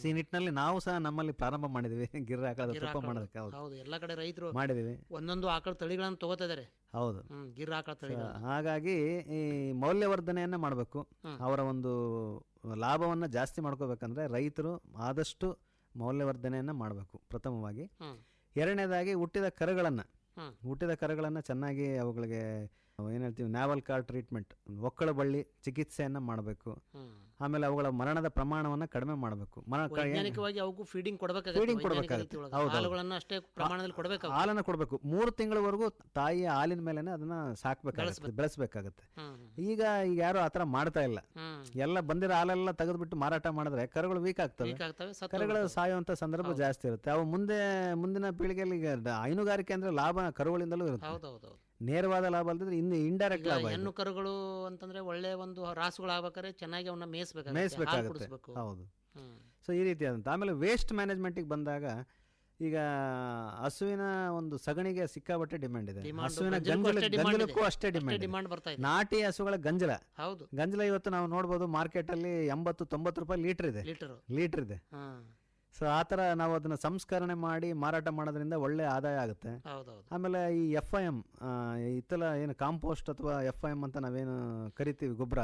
ಈ ನಿಟ್ಟಿನಲ್ಲಿ ನಾವು ಸಹ ನಮ್ಮಲ್ಲಿ ಪ್ರಾರಂಭ ಮಾಡಿದ್ವಿ. ಗಿರ್ ಆಕಳದ ತುಪ್ಪ ಮಾಡೋದಕ್ಕೆ. ಹೌದು. ಎಲ್ಲ ಕಡೆ ರೈತರು ಮಾಡಿದೀವಿ. ಒಂದೊಂದು ಆಕಳ ತಳಿಗಳನ್ನು ತಗೋತಾ ಇದಾರೆ. ಹೌದು. ಗಿರ್ ಆಕಳ ತಳಿ ಹಾಗಾಗಿ ಈ ಮೌಲ್ಯವರ್ಧನೆಯನ್ನ ಮಾಡಬೇಕು. ಅವರ ಒಂದು ಲಾಭವನ್ನ ಜಾಸ್ತಿ ಮಾಡ್ಕೋಬೇಕಂದ್ರೆ ರೈತರು ಆದಷ್ಟು ಮೌಲ್ಯವರ್ಧನೆಯನ್ನು ಮಾಡಬೇಕು ಪ್ರಥಮವಾಗಿ. ಎರಡನೇದಾಗಿ ಹುಟ್ಟಿದ ಕರುಗಳನ್ನು. ಹುಟ್ಟಿದ ಕರುಗಳನ್ನು ಚೆನ್ನಾಗಿ ಅವುಗಳಿಗೆ ಏನು ಹೇಳ್ತೀವಿ ನ್ಯಾವಲ್ ಕಾರ್ ಟ್ರೀಟ್ಮೆಂಟ್ ಒಕ್ಕಳ ಬಳ್ಳಿ ಚಿಕಿತ್ಸೆಯನ್ನು ಮಾಡಬೇಕು. ಆಮೇಲೆ ಅವುಗಳ ಮರಣದ ಪ್ರಮಾಣವನ್ನು ಕಡಿಮೆ ಮಾಡಬೇಕು. ವೈಜ್ಞಾನಿಕವಾಗಿ ಅವಕ್ಕೂ ಫೀಡಿಂಗ್ ಕೊಡಬೇಕಾಗುತ್ತೆ Feeding ವೈಜ್ಞಾನಿಕ ಹೌದು. ಅಷ್ಟೇ ಪ್ರಮಾಣದಲ್ಲಿ ಕೊಡಬೇಕಾಗುತ್ತೆ. ಹಾಲನ್ನು ಕೊಡಬೇಕು. ಮೂರು ತಿಂಗಳವರೆಗೂ ತಾಯಿಯ ಹಾಲಿನ ಮೇಲೆ ಅದನ್ನ ಸಾಕ್ಬೇಕಾಗುತ್ತೆ ಬೆಳೆಸಬೇಕಾಗುತ್ತೆ. ಈಗ ಈಗ ಯಾರು ಆತರ ಮಾಡ್ತಾ ಇಲ್ಲ. ಎಲ್ಲ ಬಂದಿರೋ ಹಾಲೆಲ್ಲ ತೆಗೆದ್ಬಿಟ್ಟು ಮಾರಾಟ ಮಾಡಿದ್ರೆ ಕರುಗಳು ವೀಕ್ ಆಗ್ತವೆ. ಕರುಗಳು. ಸಾಯುವಂತ ಸಂದರ್ಭ ಜಾಸ್ತಿ ಇರುತ್ತೆ. ಅವು ಮುಂದೆ ಮುಂದಿನ ಪೀಳಿಗೆಯಲ್ಲಿ ಈಗ ಹೈನುಗಾರಿಕೆ ಅಂದ್ರೆ ಲಾಭ ಕರುಗಳಿಂದಲೂ ಇರುತ್ತೆ. ನೇರವಾದ ಲಾಭ ಅಲ್ಲದ್ರೆ ಇನ್ನು ಇಂಡೈರೆಕ್ಟ್ ಲಾಭ ಹೆಣ್ಣು ಕರುಗಳು ಅಂತಂದ್ರೆ ಒಳ್ಳೆ ಒಂದು ರಾಸುಗಳು ಆಗ್ಬೇಕಾದ್ರೆ ಚೆನ್ನಾಗಿ ಅವನ್ನ ಮೇಯಿಸ್ಬೇಕು ಮೇಯಿಸ್ಬೇಕಾಗುತ್ತೆ. ಹೌದು. ಸೊ ಈ ರೀತಿಯಾದಂಥ ಆಮೇಲೆ ವೇಸ್ಟ್ ಮ್ಯಾನೇಜ್ಮೆಂಟಿಗೆ ಬಂದಾಗ ಈಗ ಹಸುವಿನ ಒಂದು ಸಗಣಿಗೆ ಸಿಕ್ಕಾಪಟ್ಟೆ ಡಿಮ್ಯಾಂಡ್ ಇದೆ. ಹಸುವಿನ ಗಂಜಲಕ್ಕೂ ಗಂಜಲ ಅಷ್ಟೇ ಡಿಮ್ಯಾಂಡ್ ಡಿಮಾಂಡ್ ಬರ್ತಾ ಇದೆ. ನಾಟಿ ಹಸುಗಳ ಗಂಜಲ. ಹೌದು. ಗಂಜಲ ಇವತ್ತು ನಾವು ನೋಡ್ಬೋದು ಮಾರ್ಕೆಟಲ್ಲಿ ಎಂಬತ್ತು ತೊಂಬತ್ತು ರೂಪಾಯಿ ಲೀಟರ್ ಇದೆ. ಲೀಟರ್. ಇದೆ. ಸೊ ಆ ಥರ ನಾವು ಅದನ್ನು ಸಂಸ್ಕರಣೆ ಮಾಡಿ ಮಾರಾಟ ಮಾಡೋದ್ರಿಂದ ಒಳ್ಳೆ ಆದಾಯ ಆಗುತ್ತೆ. ಹೌದೌದು. ಆಮೇಲೆ ಈ ಎಫ್ ಐ ಎಂ ಇತ್ತಲ ಏನು ಕಾಂಪೋಸ್ಟ್ ಅಥವಾ ಎಫ್ ಐ ಎಂ ಅಂತ ನಾವೇನು ಕರಿತೀವಿ ಗೊಬ್ಬರ.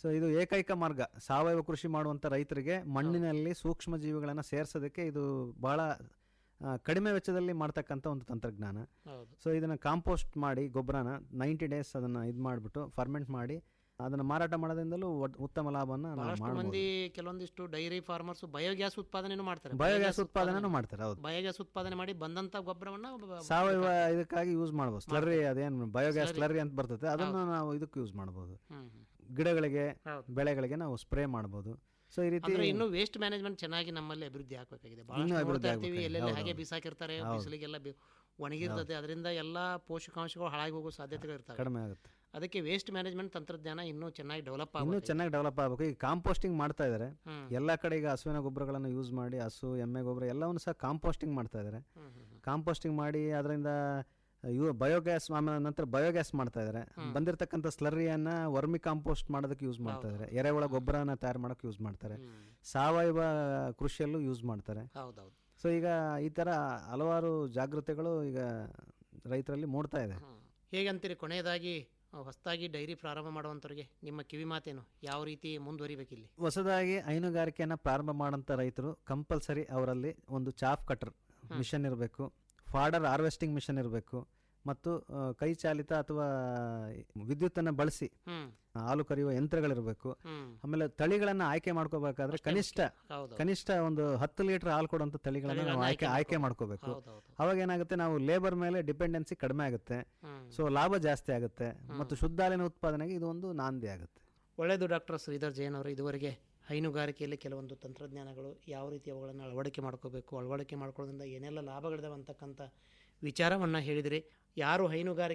ಸೊ ಇದು ಏಕೈಕ ಮಾರ್ಗ. ಸಾವಯವ ಕೃಷಿ ಮಾಡುವಂಥ ರೈತರಿಗೆ ಮಣ್ಣಿನಲ್ಲಿ ಸೂಕ್ಷ್ಮ ಜೀವಿಗಳನ್ನು ಸೇರಿಸೋದಕ್ಕೆ ಇದು ಬಹಳ ಕಡಿಮೆ ವೆಚ್ಚದಲ್ಲಿ ಮಾಡ್ತಕ್ಕಂಥ ಒಂದು ತಂತ್ರಜ್ಞಾನ. ಸೊ ಇದನ್ನು ಕಾಂಪೋಸ್ಟ್ ಮಾಡಿ ಗೊಬ್ಬರನ ನೈಂಟಿ ಡೇಸ್ ಅದನ್ನು ಇದು ಮಾಡಿಬಿಟ್ಟು ಫರ್ಮೆಂಟ್ ಮಾಡಿ ಅದನ್ನು ಮಾರಾಟ ಮಾಡೋದ್ರಿಂದಲೂ ಉತ್ತಮ ಲಾಭವನ್ನು ಬಹಳಷ್ಟು ಮಂದಿ ಕೆಲವೊಂದಿಷ್ಟು ಡೈರಿ ಫಾರ್ಮರ್ಸ್ ಬಯೋಗ್ಯಾಸ್ ಉತ್ಪಾದನೆ ಮಾಡ್ತಾರೆ. ಬಯೋಗ್ಯಾಸ್ ಉತ್ಪಾದನೆ. ಮಾಡ್ತಾರೆ ಹೌದು. ಬಯೋಗ್ಯಾಸ್ ಉತ್ಪಾದನೆ ಮಾಡಿ ಬಂದಂತ ಗೊಬ್ಬರವನ್ನ ಸಾವಯವ ಇದಕ್ಕಾಗಿ ಯೂಸ್ ಮಾಡಬಹುದು ಸ್ಲರ್ರಿ ಅದೇನು ಬಯೋಗ್ಯಾಸ್. ಸ್ಲರ್ರಿ ಅಂತ ಬರ್ತದೆ. ಅದನ್ನು ನಾವು ಇದಕ್ಕೆ ಯೂಸ್ ಹ್ಮ್. ಗಿಡಗಳಿಗೆ ಬೆಳೆಗಳಿಗೆ ನಾವು ಸ್ಪ್ರೇ ಮಾಡಬಹುದು ಸೊ ಈ ರೀತಿ ಇನ್ನು ವೇಸ್ಟ್ ಮ್ಯಾನೇಜ್ಮೆಂಟ್ ಚೆನ್ನಾಗಿ ನಮ್ಮಲ್ಲಿ ಅಭಿವೃದ್ಧಿ ಆಗ್ಬೇಕಾಗಿದೆ. ಬಹಳ ಎಲ್ಲೆಲ್ಲಿ ಹಾಗೆ ಬಿಸಾಕಿರ್ತಾರೆ. ಬಿಸಿಲಿಗೆಲ್ಲ ಒಣಗಿರ್ತದೆ. ಅದರಿಂದ ಎಲ್ಲಾ ಪೋಷಕಾಂಶಗಳು ಹಾಳಾಗಿ ಹೋಗೋ ಸಾಧ್ಯತೆಗಳು ಇರ್ತವೆ. ಕಡಿಮೆ ಆಗುತ್ತೆ. ಅದಕ್ಕೆ ವೇಸ್ಟ್ ಮ್ಯಾನೇಜ್ಮೆಂಟ್ ತಂತ್ರಜ್ಞಾನ ಇನ್ನೂ ಚೆನ್ನಾಗಿ ಡೆವಲಪ್ ಇನ್ನೂ ಚೆನ್ನಾಗಿ ಡೆವಲಪ್ ಆಗಬೇಕು. ಈಗ ಕಾಂಪೋಸ್ಟಿಂಗ್ ಮಾಡ್ತಾ ಇದ್ದಾರೆ. ಎಲ್ಲ ಕಡೆ ಈಗ ಹಸುವಿನ ಗೊಬ್ಬರಗಳನ್ನು ಯೂಸ್ ಮಾಡಿ ಹಸು ಎಮ್ಮೆ ಗೊಬ್ಬರ ಎಲ್ಲವನ್ನು ಸಹ ಕಾಂಪೋಸ್ಟಿಂಗ್ ಮಾಡ್ತಾ ಇದ್ದಾರೆ. ಕಾಂಪೋಸ್ಟಿಂಗ್ ಮಾಡಿ ಅದರಿಂದ ಇವು ಬಯೋಗ್ಯಾಸ್ ಆಮೇಲೆ ನಂತರ ಬಯೋಗ್ಯಾಸ್ ಮಾಡ್ತಾ ಇದ್ದಾರೆ ಬಂದಿರತಕ್ಕಂಥ ಸ್ಲರಿಯನ್ನ ವರ್ಮಿ ಕಾಂಪೋಸ್ಟ್ ಮಾಡೋದಕ್ಕೆ ಯೂಸ್ ಮಾಡ್ತಾ ಇದ್ದಾರೆ ಎರೆಹುಳ ಗೊಬ್ಬರನ ತಯಾರು ಮಾಡೋಕೆ ಯೂಸ್ ಮಾಡ್ತಾರೆ. ಸಾವಯವ ಕೃಷಿಯಲ್ಲೂ ಯೂಸ್ ಮಾಡ್ತಾರೆ. ಸೊ ಈಗ ಈ ಥರ ಹಲವಾರು ಜಾಗೃತಿಗಳು ಈಗ ರೈತರಲ್ಲಿ ಮೂಡ್ತಾ ಇದೆ. ಹೇಗಂತೀರಿ? ಕೊನೆಯದಾಗಿ ಹೊಸದಾಗಿ ಡೈರಿ ಪ್ರಾರಂಭ ಮಾಡುವಂಥವ್ರಿಗೆ ನಿಮ್ಮ ಕಿವಿ ಮಾತೇನು? ಯಾವ ರೀತಿ ಮುಂದುವರಿಬೇಕಿಲ್ಲಿ? ಹೊಸದಾಗಿ ಹೈನುಗಾರಿಕೆಯನ್ನು ಪ್ರಾರಂಭ ಮಾಡೋಂಥ ರೈತರು ಕಂಪಲ್ಸರಿ ಅವರಲ್ಲಿ ಒಂದು ಚಾಫ್ ಕಟರ್ ಮಿಷನ್ ಇರಬೇಕು. ಫಾಡರ್ ಹಾರ್ವೆಸ್ಟಿಂಗ್ ಮಿಷನ್ ಇರಬೇಕು. ಮತ್ತು ಕೈ ಚಾಲಿತ ಅಥವಾ ವಿದ್ಯುತ್ತನ್ನು ಬಳಸಿ ಹಾಲು ಕರೆಯುವ ಯಂತ್ರಗಳಿರಬೇಕು. ಆಮೇಲೆ ತಳಿಗಳನ್ನ ಆಯ್ಕೆ ಮಾಡ್ಕೋಬೇಕಾದ್ರೆ ಕನಿಷ್ಠ ಕನಿಷ್ಠ ಒಂದು ಹತ್ತು ಲೀಟರ್ ಹಾಲು ಕೊಡುವಂತ ತಳಿಗಳನ್ನ ನಾವು ಆಯ್ಕೆ ಆಯ್ಕೆ ಆಯ್ಕೆ ಮಾಡ್ಕೋಬೇಕು. ಅವಾಗ ಏನಾಗುತ್ತೆ ನಾವು ಲೇಬರ್ ಮೇಲೆ ಡಿಪೆಂಡೆನ್ಸಿ ಕಡಿಮೆ ಆಗುತ್ತೆ. ಸೊ ಲಾಭ ಜಾಸ್ತಿ ಆಗುತ್ತೆ. ಮತ್ತು ಶುದ್ಧ ಹಾಲಿನ ಉತ್ಪಾದನೆಗೆ ಇದು ಒಂದು ನಾಂದಿ ಆಗುತ್ತೆ. ಒಳ್ಳೆಯದು ಡಾಕ್ಟರ್ ಶ್ರೀಧರ್ ಜೈನ್ ಅವರು ಇದುವರೆಗೆ ಹೈನುಗಾರಿಕೆಯಲ್ಲಿ ಕೆಲವೊಂದು ತಂತ್ರಜ್ಞಾನಗಳು ಯಾವ ರೀತಿ ಅವುಗಳನ್ನು ಅಳವಡಿಕೆ ಮಾಡ್ಕೋಬೇಕು ಅಳವಡಿಕೆ ಮಾಡ್ಕೊಳ್ಳೋದ್ರಿಂದ ಏನೆಲ್ಲ ಲಾಭಗಳಿದಾವೆ ಅಂತಕ್ಕಂಥ ವಿಚಾರವನ್ನು ಹೇಳಿದಿರಿ. ಯಾರು ಹೈನುಗಾರಿಕೆ